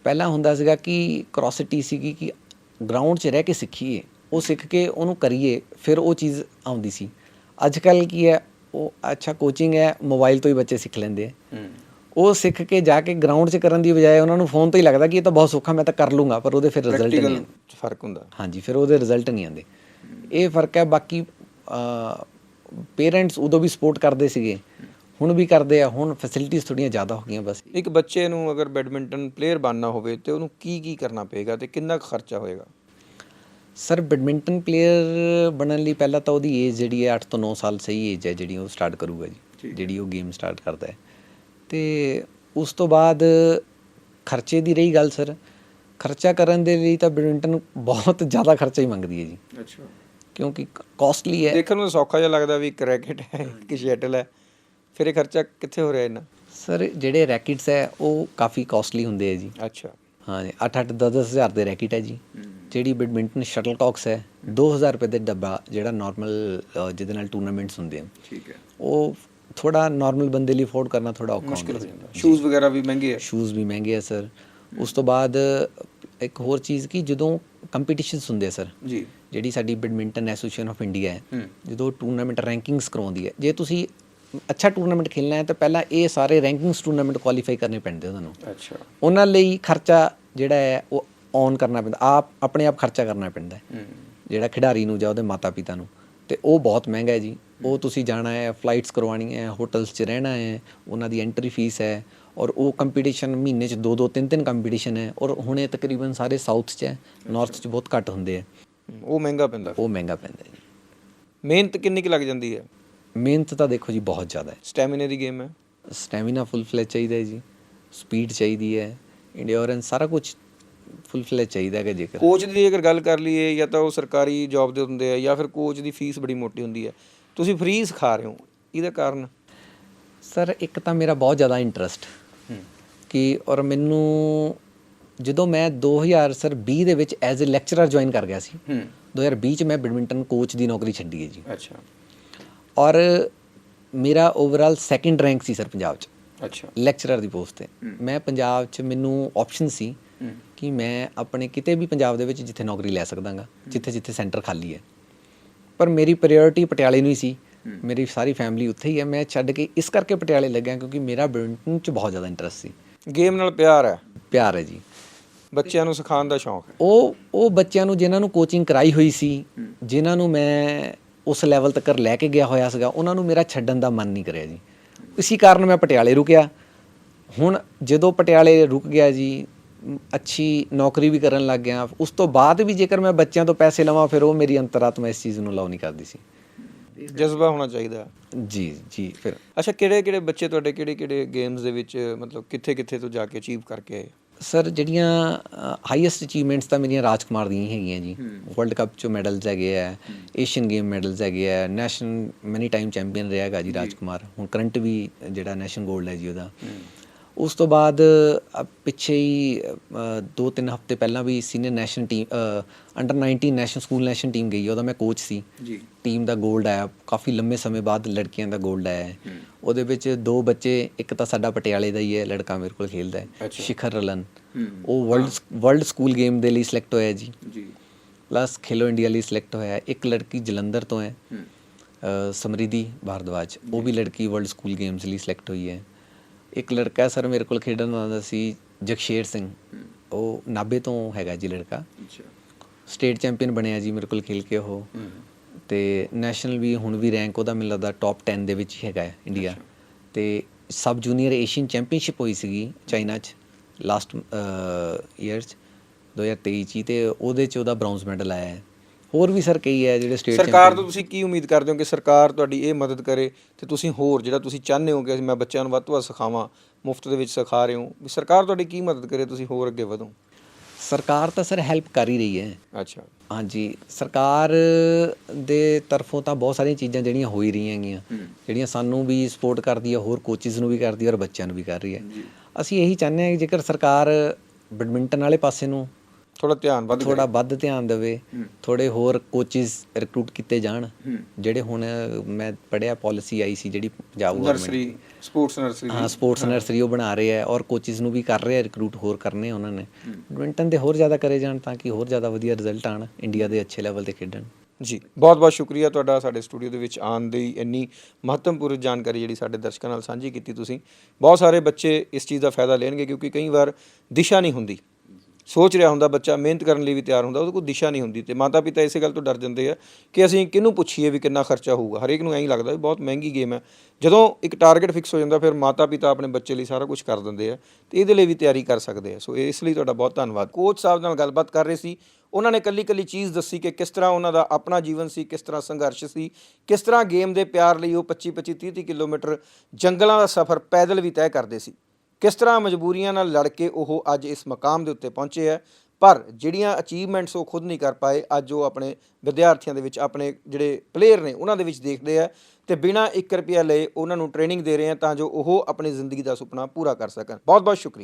ਪਹਿਲਾਂ ਹੁੰਦਾ ਸੀਗਾ ਕਿ ਕਰੋਸਿਟੀ ਸੀਗੀ ਕਿ ਗਰਾਊਂਡ 'ਚ ਰਹਿ ਕੇ ਸਿੱਖੀਏ ਉਹ ਸਿੱਖ ਕੇ ਉਹਨੂੰ ਕਰੀਏ ਫਿਰ ਉਹ ਚੀਜ਼ ਆਉਂਦੀ ਸੀ। ਅੱਜ ਕੱਲ ਕੀ ਹੈ ਉਹ ਅੱਛਾ ਕੋਚਿੰਗ ਹੈ ਮੋਬਾਈਲ ਤੋਂ ਹੀ ਬੱਚੇ ਸਿੱਖ ਲੈਂਦੇ ਆ। ਹੂੰ। ਉਹ ਸਿੱਖ ਕੇ ਜਾ ਕੇ ਗਰਾਊਂਡ 'ਚ ਕਰਨ ਦੀ ਬਜਾਏ ਉਹਨਾਂ ਨੂੰ ਫੋਨ ਤੋਂ ਹੀ ਲੱਗਦਾ ਕਿ ਇਹ ਤਾਂ ਬਹੁਤ ਸੌਖਾ ਮੈਂ ਤਾਂ ਕਰ ਲੂੰਗਾ ਪਰ ਉਹਦੇ ਫਿਰ ਰਿਜ਼ਲਟ ਨਹੀਂ ਆਉਂਦੇ। ਫ਼ਰਕ ਹੁੰਦਾ। ਹਾਂਜੀ ਫਿਰ ਉਹਦੇ ਰਿਜ਼ਲਟ ਨਹੀਂ ਆਉਂਦੇ। ਇਹ ਫ਼ਰਕ ਹੈ ਬਾਕੀ ਪੇਰੈਂਟਸ ਉਦੋਂ ਵੀ ਸਪੋਰਟ ਕਰਦੇ ਸੀਗੇ। ਹੁਣ ਵੀ ਕਰਦੇ ਆ ਹੁਣ ਫੈਸਿਲਿਟੀਆਂ ਥੋੜੀਆਂ ਜ਼ਿਆਦਾ ਹੋ ਗਈਆਂ ਬਸ। ਇੱਕ ਬੱਚੇ ਨੂੰ ਅਗਰ ਬੈਡਮਿੰਟਨ ਪਲੇਅਰ ਬਣਨਾ ਹੋਵੇ ਤੇ ਉਹਨੂੰ ਕੀ ਕੀ ਕਰਨਾ ਪਏਗਾ ਤੇ ਕਿੰਨਾ ਖਰਚਾ ਹੋਏਗਾ? ਸਰ ਬੈਡਮਿੰਟਨ ਪਲੇਅਰ ਬਣਨ ਲਈ ਪਹਿਲਾਂ ਤਾਂ ਉਹਦੀ ਏਜ ਜਿਹੜੀ ਹੈ 8 ਤੋਂ 9 ਸਾਲ ਸਹੀ ਏਜ ਹੈ ਜਿਹੜੀ ਉਹ ਸਟਾਰਟ ਕਰੂਗਾ ਜੀ ਜਿਹੜੀ ਉਹ ਗੇਮ ਸਟਾਰਟ ਕਰਦਾ ਹੈ। ਤੇ ਉਸ ਤੋਂ ਬਾਅਦ ਖਰਚੇ ਦੀ ਰਹੀ ਗੱਲ ਸਰ ਖਰਚਾ ਕਰਨ ਦੇ ਲਈ ਤਾਂ ਬੈਡਮਿੰਟਨ ਬਹੁਤ ਜ਼ਿਆਦਾ ਖਰਚਾ ਹੀ ਮੰਗਦੀ ਹੈ ਜੀ। ਅੱਛਾ। ਕਿਉਂਕਿ ਕਾਸਟਲੀ ਹੈ। ਦੇਖਣ ਨੂੰ ਸੌਖਾ ਜਿਹਾ ਲੱਗਦਾ ਵੀ ਇੱਕ ਰੈਕਟ ਹੈ ਕਿ ਸ਼ਟਲ ਹੈ। ਫਿਰ ਇਹ ਖਰਚਾ ਕਿੱਥੇ ਹੋ ਰਿਹਾ ਇਹਨਾਂ ਸਰ ਜਿਹੜੇ ਰੈਕਟਸ ਹੈ ਉਹ ਕਾਫੀ ਕਾਸਟਲੀ ਹੁੰਦੇ ਆ ਜੀ। ਅੱਛਾ। ਹਾਂ ਜੀ 8-8 10 ਹਜ਼ਾਰ ਦੇ ਰੈਕਟ ਹੈ ਜੀ। ਜਿਹੜੀ ਬੈਡਮਿੰਟਨ ਸ਼ਟਲਕੌਕਸ ਹੈ 2000 ਰੁਪਏ ਦੇ ਡੱਬਾ ਜਿਹੜਾ ਨਾਰਮਲ ਜਿਹਦੇ ਨਾਲ ਟੂਰਨਾਮੈਂਟਸ ਹੁੰਦੇ ਆ। ਠੀਕ ਹੈ। ਉਹ ਥੋੜਾ ਨਾਰਮਲ ਬੰਦੇ ਲਈ ਅਫੋਰਡ ਕਰਨਾ ਥੋੜਾ ਔਖਾ ਮੁਸ਼ਕਿਲ ਹੁੰਦਾ ਹੋ ਜਾਂਦਾ। ਸ਼ੂਜ਼ ਵਗੈਰਾ ਵੀ ਮਹਿੰਗੇ ਆ। ਸ਼ੂਜ਼ ਵੀ ਮਹਿੰਗੇ ਆ ਸਰ ਉਸ ਤੋਂ ਬਾਅਦ ਇੱਕ ਹੋਰ ਚੀਜ਼ ਕਿ ਜਦੋਂ ਕੰਪੀਟੀਸ਼ਨਸ ਹੁੰਦੇ ਆ ਸਰ ਜੀ। ਜਿਹੜੀ ਸਾਡੀ ਬੈਡਮਿੰਟਨ ਐਸੋਸੀਏਸ਼ਨ ਆਫ ਇੰਡੀਆ ਹੈ ਹੂੰ। ਜਦੋਂ ਟੂਰਨਾਮੈਂਟ ਰੈਂਕਿੰਗਸ ਕਰਾਉਂਦੀ ਹੈ ਜੇ ਤੁਸੀਂ ਅੱਛਾ ਟੂਰਨਾਮੈਂਟ ਖੇਲਣਾ ਹੈ ਤਾਂ ਪਹਿਲਾਂ ਇਹ ਸਾਰੇ ਰੈਂਕਿੰਗਸ ਟੂਰਨਾਮੈਂਟ ਕੁਆਲੀਫਾਈ ਕਰਨੇ ਪੈਂਦੇ ਉਹਨਾਂ ਨੂੰ। ਅੱਛਾ। ਉਹਨਾਂ ਲਈ ਖਰਚਾ ਜਿਹੜਾ ਹੈ ਉਹ ਔਨ ਕਰਨਾ ਪੈਂਦਾ ਆਪ ਆਪਣੇ ਆਪ ਖਰਚਾ ਕਰਨਾ ਪੈਂਦਾ ਹੈ ਜਿਹੜਾ ਖਿਡਾਰੀ ਨੂੰ ਜਾਂ ਉਹਦੇ ਮਾਤਾ ਪਿਤਾ ਨੂੰ। ਤੇ ਉਹ ਬਹੁਤ ਮਹਿੰਗਾ ਹੈ ਜੀ। ਉਹ ਤੁਸੀਂ ਜਾਣਾ ਹੈ ਫਲਾਈਟਸ ਕਰਵਾਉਣੀ ਹੈ ਹੋਟਲਸ 'ਚ ਰਹਿਣਾ ਹੈ ਉਹਨਾਂ ਦੀ ਐਂਟਰੀ ਫੀਸ ਹੈ ਔਰ ਉਹ ਕੰਪੀਟੀਸ਼ਨ ਮਹੀਨੇ 'ਚ ਦੋ ਦੋ ਤਿੰਨ ਤਿੰਨ ਕੰਪੀਟੀਸ਼ਨ ਹੈ ਔਰ ਹੁਣੇ ਤਕਰੀਬਨ ਸਾਰੇ ਸਾਊਥ 'ਚ ਹੈ ਨਾਰਥ 'ਚ ਬਹੁਤ ਘੱਟ ਹੁੰਦੇ ਆ ਉਹ ਮਹਿੰਗਾ ਪੈਂਦਾ ਉਹ ਮਹਿੰਗਾ ਪੈਂਦਾ ਜੀ। ਮਿਹਨਤ ਕਿੰਨੀ ਕੁ ਲੱਗ ਜਾਂਦੀ ਹੈ? ਮਿਹਨਤ ਤਾਂ ਦੇਖੋ ਜੀ ਬਹੁਤ ਜ਼ਿਆਦਾ ਹੈ। ਸਟੈਮਿਨਾ ਦੀ ਗੇਮ ਹੈ। ਸਟੈਮਿਨਾ ਫੁੱਲ ਫਲੈਜ ਚਾਹੀਦਾ ਹੈ ਜੀ। ਸਪੀਡ ਚਾਹੀਦੀ ਹੈ। ਇੰਡਿਓਰੈਂਸ ਸਾਰਾ ਕੁਝ ਫੁੱਲ ਫਲੈਜ ਚਾਹੀਦਾ ਹੈ ਜੇਕਰ। ਕੋਚ ਦੀ ਅਗਰ ਗੱਲ ਕਰ ਲਈਏ ਜਾਂ ਤਾਂ ਉਹ ਸਰਕਾਰੀ ਜੌਬ ਦੇ ਹੁੰਦੇ ਆ ਜਾਂ ਫਿਰ ਕੋਚ ਦੀ ਫੀਸ ਬੜੀ ਮੋਟੀ ਹੁੰਦੀ ਹੈ। ਤੁਸੀਂ ਫ੍ਰੀ ਸਿਖਾ ਰਹੇ ਹੋ। ਇਹਦਾ ਕਾਰਨ? ਸਰ ਇੱਕ ਤਾਂ ਮੇਰਾ ਬਹੁਤ ਜ਼ਿਆਦਾ ਇੰਟਰਸਟ ਕਿ ਔਰ ਮੈਨੂੰ ਜਦੋਂ ਮੈਂ 2000 ਸਰ 20 ਦੇ ਵਿੱਚ ਐਜ਼ ਅ ਲੈਕਚਰਰ ਜੁਆਇਨ ਕਰ ਗਿਆ ਸੀ। ਹੂੰ। 2020 ਚ ਮੈਂ ਬੈਡਮਿੰਟਨ ਕੋਚ ਦੀ ਨੌਕਰੀ ਛੱਡੀ ਹੈ ਜੀ। ਅੱਛਾ। ਔਰ ਮੇਰਾ ਓਵਰਆਲ ਸੈਕਿੰਡ ਰੈਂਕ ਸੀ ਸਰ ਪੰਜਾਬ ਚ। ਅੱਛਾ। ਲੈਕਚਰਰ ਦੀ ਪੋਸਟ ਤੇ। ਮੈਂ ਪੰਜਾਬ ਚ ਮੈਨੂੰ ਆਪਸ਼ਨ ਸੀ ਕਿ ਮੈਂ ਆਪਣੇ ਕਿਤੇ ਵੀ ਪੰਜਾਬ ਦੇ ਵਿੱਚ ਜਿੱਥੇ ਨੌਕਰੀ ਲੈ ਸਕਦਾਗਾ ਜਿੱਥੇ ਜਿੱਥੇ ਸੈਂਟਰ ਖਾਲੀ ਹੈ। ਪਰ ਮੇਰੀ ਪ੍ਰਾਇੋਰਟੀ ਪਟਿਆਲੇ ਨੂੰ ਹੀ ਸੀ। ਮੇਰੀ ਸਾਰੀ ਫੈਮਿਲੀ ਉੱਥੇ ਹੀ ਹੈ। ਮੈਂ ਛੱਡ ਕੇ ਇਸ ਕਰਕੇ ਪਟਿਆਲੇ ਲੱਗਿਆ ਕਿਉਂਕਿ ਮੇਰਾ ਬੈਡਮਿੰਟਨ ਚ ਬਹੁਤ ਜ਼ਿਆਦਾ ਇੰਟਰਸਟ ਸੀ। ਗੇਮ ਨਾਲ ਪਿਆਰ ਹੈ। ਪਿਆਰ ਹੈ ਜੀ। ਬੱਚਿਆਂ ਨੂੰ ਸਿਖਾਉਣ ਦਾ ਸ਼ੌਂਕ ਹੈ। ਉਹ ਉਹ ਬੱਚਿਆਂ ਨੂੰ ਜਿਨ੍ਹਾਂ ਨੂੰ ਕੋਚਿੰਗ ਕਰਾਈ ਹੋਈ ਸੀ ਜਿਨ੍ਹਾਂ ਨੂੰ ਮੈਂ ਉਸ ਲੈਵਲ ਤੱਕ ਲੈ ਕੇ ਗਿਆ ਹੋਇਆ ਸੀਗਾ ਉਹਨਾਂ ਨੂੰ ਮੇਰਾ ਛੱਡਣ ਦਾ ਮਨ ਨਹੀਂ ਕਰਿਆ ਜੀ। ਇਸੇ ਕਾਰਨ ਮੈਂ ਪਟਿਆਲੇ ਰੁਕਿਆ। ਹੁਣ ਜਦੋਂ ਪਟਿਆਲੇ ਰੁਕ ਗਿਆ ਜੀ ਅੱਛੀ ਨੌਕਰੀ ਵੀ ਕਰਨ ਲੱਗ ਗਿਆ ਉਸ ਤੋਂ ਬਾਅਦ ਵੀ ਜੇਕਰ ਮੈਂ ਬੱਚਿਆਂ ਤੋਂ ਪੈਸੇ ਲਵਾਂ ਫਿਰ ਉਹ ਮੇਰੀ ਅੰਤਰਾਤਮਾ ਇਸ ਚੀਜ਼ ਨੂੰ ਅਲਾਉ ਨਹੀਂ ਕਰਦੀ ਸੀ। ਜਜ਼ਬਾ ਹੋਣਾ ਚਾਹੀਦਾ। ਜੀ ਜੀ ਫਿਰ। ਅੱਛਾ ਕਿਹੜੇ ਕਿਹੜੇ ਬੱਚੇ ਤੁਹਾਡੇ ਕਿਹੜੇ ਕਿਹੜੇ ਗੇਮਸ ਦੇ ਵਿੱਚ ਮਤਲਬ ਕਿੱਥੇ ਕਿੱਥੇ ਤੋਂ ਜਾ ਕੇ ਅਚੀਵ ਕਰਕੇ ਆਏ? ਸਰ ਜਿਹੜੀਆਂ ਹਾਈਐਸਟ ਅਚੀਵਮੈਂਟਸ ਤਾਂ ਮੇਰੀਆਂ ਰਾਜਕੁਮਾਰ ਦੀਆਂ ਹੀ ਹੈਗੀਆਂ ਜੀ। ਵਰਲਡ ਕੱਪ ਚ ਮੈਡਲਸ ਹੈਗੇ ਆ ਏਸ਼ੀਅਨ ਗੇਮ ਮੈਡਲਸ ਹੈਗੇ ਆ ਨੈਸ਼ਨਲ ਮੈਨੀ ਟਾਈਮ ਚੈਂਪੀਅਨ ਰਿਹਾ ਹੈਗਾ ਜੀ ਰਾਜਕੁਮਾਰ। ਹੁਣ ਕਰੰਟ ਵੀ ਜਿਹੜਾ ਨੈਸ਼ਨਲ 골ਡ ਹੈ ਜੀ ਉਹਦਾ। ਉਸ ਤੋਂ ਬਾਅਦ ਪਿੱਛੇ ਹੀ 2-3 ਹਫ਼ਤੇ ਪਹਿਲਾਂ ਵੀ senior national team under 19 national school national team ਗਈ ਉਹਦਾ ਮੈਂ ਕੋਚ ਸੀ। ਜੀ। ਟੀਮ ਦਾ 골ਡ ਆਇਆ। ਕਾਫੀ ਲੰਮੇ ਸਮੇਂ ਬਾਅਦ ਲੜਕੀਆਂ ਦਾ 골ਡ ਆਇਆ ਉਹਦੇ ਵਿੱਚ ਦੋ ਬੱਚੇ ਇੱਕ ਤਾਂ ਸਾਡਾ ਪਟਿਆਲੇ ਦਾ ਹੀ ਹੈ ਲੜਕਾ ਮੇਰੇ ਕੋਲ ਖੇਲਦਾ ਹੈ। ਸ਼ਿਖਰ ਰਲਨ। ਉਹ ਵਰਲਡ ਵਰਲਡ ਸਕੂਲ ਗੇਮ ਦੇ ਲਈ ਸਿਲੈਕਟ ਹੋਇਆ ਜੀ। ਜੀ। ਪਲੱਸ ਖੇਲੋ ਇੰਡੀਆ ਲਈ ਸਿਲੈਕਟ ਹੋਇਆ। ਇੱਕ ਲੜਕੀ ਜਲੰਧਰ ਤੋਂ ਹੈ ਸਮਰਿਧੀ ਭਾਰਦਵਾਜ। ਉਹ ਵੀ ਲੜਕੀ ਵਰਲਡ ਸਕੂਲ ਗੇਮਸ ਲਈ ਸਿਲੈਕਟ ਹੋਈ ਹੈ। ਇੱਕ ਲੜਕਾ ਸਰ ਮੇਰੇ ਕੋਲ ਖੇਡਣ ਆਉਂਦਾ ਸੀ ਜਗਸ਼ੇਰ ਸਿੰਘ। ਉਹ ਨਾਬੇ ਤੋਂ ਹੈਗਾ ਜੀ ਲੜਕਾ। ਅੱਛਾ। ਸਟੇਟ ਚੈਂਪੀਅਨ ਬਣਿਆ ਜੀ ਮੇਰੇ ਕੋਲ ਖੇਲ ਕੇ ਉਹ। ਤੇ ਨੈਸ਼ਨਲ ਵੀ ਹੁਣ ਵੀ ਰੈਂਕ ਉਹਦਾ ਮੈਨੂੰ ਲੱਗਦਾ ਟੌਪ 10 ਦੇ ਵਿੱਚ ਹੀ ਹੈਗਾ ਇੰਡੀਆ। ਤੇ ਸਬ ਜੂਨੀਅਰ ਏਸ਼ੀਅਨ ਚੈਂਪੀਅਨਸ਼ਿਪ ਹੋਈ ਸੀਗੀ ਚਾਈਨਾ 'ਚ ਲਾਸਟ ਈਅਰ 'ਚ 2023 ਚ ਤੇ ਉਹਦੇ 'ਚ ਉਹਦਾ ਬ੍ਰੌਂਜ਼ ਮੈਡਲ ਆਇਆ ਹੈ। ਹੋਰ ਵੀ ਸਰ ਕਈ ਹੈ ਜਿਹੜੇ ਸਟੇਟ ਸਰਕਾਰ ਤੋਂ ਤੁਸੀਂ ਕੀ ਉਮੀਦ ਕਰਦੇ ਹੋ ਕਿ ਸਰਕਾਰ ਤੁਹਾਡੀ ਇਹ ਮਦਦ ਕਰੇ ਤੇ ਤੁਸੀਂ ਹੋਰ ਜਿਹੜਾ ਤੁਸੀਂ ਚਾਹੁੰਦੇ ਹੋ ਕਿ ਮੈਂ ਬੱਚਿਆਂ ਨੂੰ ਵੱਧ ਤੋਂ ਵੱਧ ਸਿਖਾਵਾਂ ਮੁਫਤ ਦੇ ਵਿੱਚ ਸਿਖਾ ਰਹੇ ਹੋ ਵੀ ਸਰਕਾਰ ਤੁਹਾਡੀ ਕੀ ਮਦਦ ਕਰੇ ਤੁਸੀਂ ਹੋਰ ਅੱਗੇ ਵਧੋ? ਸਰਕਾਰ ਤਾਂ ਸਰ ਹੈਲਪ ਕਰ ਹੀ ਰਹੀ ਹੈ। ਅੱਛਾ। ਹਾਂਜੀ ਸਰਕਾਰ ਦੇ ਤਰਫੋਂ ਤਾਂ ਬਹੁਤ ਸਾਰੀਆਂ ਚੀਜ਼ਾਂ ਜਿਹੜੀਆਂ ਹੋ ਹੀ ਰਹੀਆਂ ਹੈਗੀਆਂ। ਜਿਹੜੀਆਂ ਸਾਨੂੰ ਵੀ ਸਪੋਰਟ ਕਰਦੀ ਹੈ ਹੋਰ ਕੋਚਿਸ ਨੂੰ ਵੀ ਕਰਦੀ ਹੈ ਔਰ ਬੱਚਿਆਂ ਨੂੰ ਵੀ ਕਰ ਰਹੀ ਹੈ। ਅਸੀਂ ਇਹੀ ਚਾਹੁੰਦੇ ਹਾਂ ਕਿ ਜੇਕਰ ਸਰਕਾਰ ਬੈਡਮਿੰਟਨ ਵਾਲੇ ਪਾਸੇ ਨੂੰ ਥੋੜਾ ਧਿਆਨ ਵੱਧ ਥੋੜਾ ਵੱਧ ਧਿਆਨ ਦੇਵੇ ਥੋੜੇ ਹੋਰ ਕੋਚਿਸ ਰਿਕਰੂਟ ਕੀਤੇ ਜਾਣ ਜਿਹੜੇ ਹੁਣ ਮੈਂ ਪੜਿਆ ਪਾਲਿਸੀ ਆਈ ਸੀ ਜਿਹੜੀ Punjab government nursery sports nursery ਹਾਂ ਸਪੋਰਟਸ ਨਰਸਰੀ ਉਹ ਬਣਾ ਰਹੇ ਆ ਔਰ ਕੋਚਿਸ ਨੂੰ ਵੀ ਕਰ ਰਹੇ ਆ ਰਿਕਰੂਟ ਹੋਰ ਕਰਨੇ ਉਹਨਾਂ ਨੇ। ਬੈਡਮਿੰਟਨ ਦੇ ਹੋਰ ਜ਼ਿਆਦਾ ਕਰੇ ਜਾਣ ਤਾਂ ਕਿ ਹੋਰ ਜ਼ਿਆਦਾ ਵਧੀਆ ਰਿਜ਼ਲਟ ਆਣ ਇੰਡੀਆ ਦੇ ਅੱਛੇ ਲੈਵਲ ਤੇ ਖੇਡਣ। ਜੀ ਬਹੁਤ ਬਹੁਤ ਸ਼ੁਕਰੀਆ ਤੁਹਾਡਾ ਸਾਡੇ ਸਟੂਡੀਓ ਦੇ ਵਿੱਚ ਆਉਣ ਦੀ ਇੰਨੀ ਮਹੱਤਵਪੂਰਨ ਜਾਣਕਾਰੀ ਜਿਹੜੀ ਸਾਡੇ ਦਰਸ਼ਕਾਂ ਨਾਲ ਸਾਂਝੀ ਕੀਤੀ ਤੁਸੀਂ। ਬਹੁਤ ਸਾਰੇ ਬੱਚੇ ਇਸ ਚੀਜ਼ ਦਾ ਫਾਇਦਾ ਲੈਣਗੇ ਕਿਉਂਕਿ ਕਈ ਵਾਰ ਦਿਸ਼ਾ ਨਹੀਂ ਹੁੰਦੀ। ਸੋਚ ਰਿਹਾ ਹੁੰਦਾ, ਬੱਚਾ ਮਿਹਨਤ ਕਰਨ ਲਈ ਵੀ ਤਿਆਰ ਹੁੰਦਾ, ਉਹਦੇ ਕੋਲ ਦਿਸ਼ਾ ਨਹੀਂ ਹੁੰਦੀ ਤੇ ਮਾਤਾ ਪਿਤਾ ਇਸੇ ਗੱਲ ਤੋਂ ਡਰ ਜਾਂਦੇ ਆ ਕਿ ਅਸੀਂ ਕਿਹਨੂੰ ਪੁੱਛੀਏ ਵੀ ਕਿੰਨਾ ਖਰਚਾ ਹੋਊਗਾ। ਹਰੇਕ ਨੂੰ ਐਂ ਲੱਗਦਾ ਵੀ ਬਹੁਤ ਮਹਿੰਗੀ ਗੇਮ ਹੈ। ਜਦੋਂ ਇੱਕ ਟਾਰਗੇਟ ਫਿਕਸ ਹੋ ਜਾਂਦਾ, ਫਿਰ ਮਾਤਾ ਪਿਤਾ ਆਪਣੇ ਬੱਚੇ ਲਈ ਸਾਰਾ ਕੁਝ ਕਰ ਦਿੰਦੇ ਆ ਤੇ ਇਹਦੇ ਲਈ ਵੀ ਤਿਆਰੀ ਕਰ ਸਕਦੇ ਆ। ਸੋ ਇਸ ਲਈ ਤੁਹਾਡਾ ਬਹੁਤ ਧੰਨਵਾਦ। ਕੋਚ ਸਾਹਿਬ ਨਾਲ ਗੱਲਬਾਤ ਕਰ ਰਹੇ ਸੀ। ਉਹਨਾਂ ਨੇ ਕੱਲੀ ਕੱਲੀ ਚੀਜ਼ ਦੱਸੀ ਕਿ ਕਿਸ ਤਰ੍ਹਾਂ ਉਹਨਾਂ ਦਾ ਆਪਣਾ ਜੀਵਨ ਸੀ, ਕਿਸ ਤਰ੍ਹਾਂ ਸੰਘਰਸ਼ ਸੀ, ਕਿਸ ਤਰ੍ਹਾਂ ਗੇਮ ਦੇ ਪਿਆਰ ਲਈ ਉਹ 25 25 30 30 ਕਿਲੋਮੀਟਰ ਜੰਗਲਾਂ ਦਾ ਸਫ਼ਰ ਪੈਦਲ ਵੀ ਤੈਅ ਕਰਦੇ ਸੀ। ਕਿਸ ਤਰ੍ਹਾਂ ਮਜਬੂਰੀਆਂ ਨਾਲ ਲੜ ਕੇ ਉਹ ਅੱਜ ਇਸ ਮਕਾਮ ਦੇ ਉੱਤੇ ਪਹੁੰਚੇ ਹੈ? ਪਰ ਜਿਹੜੀਆਂ ਅਚੀਵਮੈਂਟਸ ਉਹ ਖੁਦ ਨਹੀਂ ਕਰ ਪਾਏ, ਅੱਜ ਉਹ ਆਪਣੇ ਵਿਦਿਆਰਥੀਆਂ ਦੇ ਵਿੱਚ, ਆਪਣੇ ਜਿਹੜੇ ਪਲੇਅਰ ਨੇ, ਉਹਨਾਂ ਦੇ ਵਿੱਚ ਦੇਖਦੇ ਆ ਤੇ ਬਿਨਾਂ 1 ਰੁਪਿਆ ਲਏ ਉਹਨਾਂ ਨੂੰ ਟ੍ਰੇਨਿੰਗ ਦੇ ਰਹੇ ਆ ਤਾਂ ਜੋ ਉਹ ਆਪਣੀ ਜ਼ਿੰਦਗੀ ਦਾ ਸੁਪਨਾ ਪੂਰਾ ਕਰ ਸਕਣ। ਬਹੁਤ ਬਹੁਤ ਸ਼ੁਕਰੀਆ।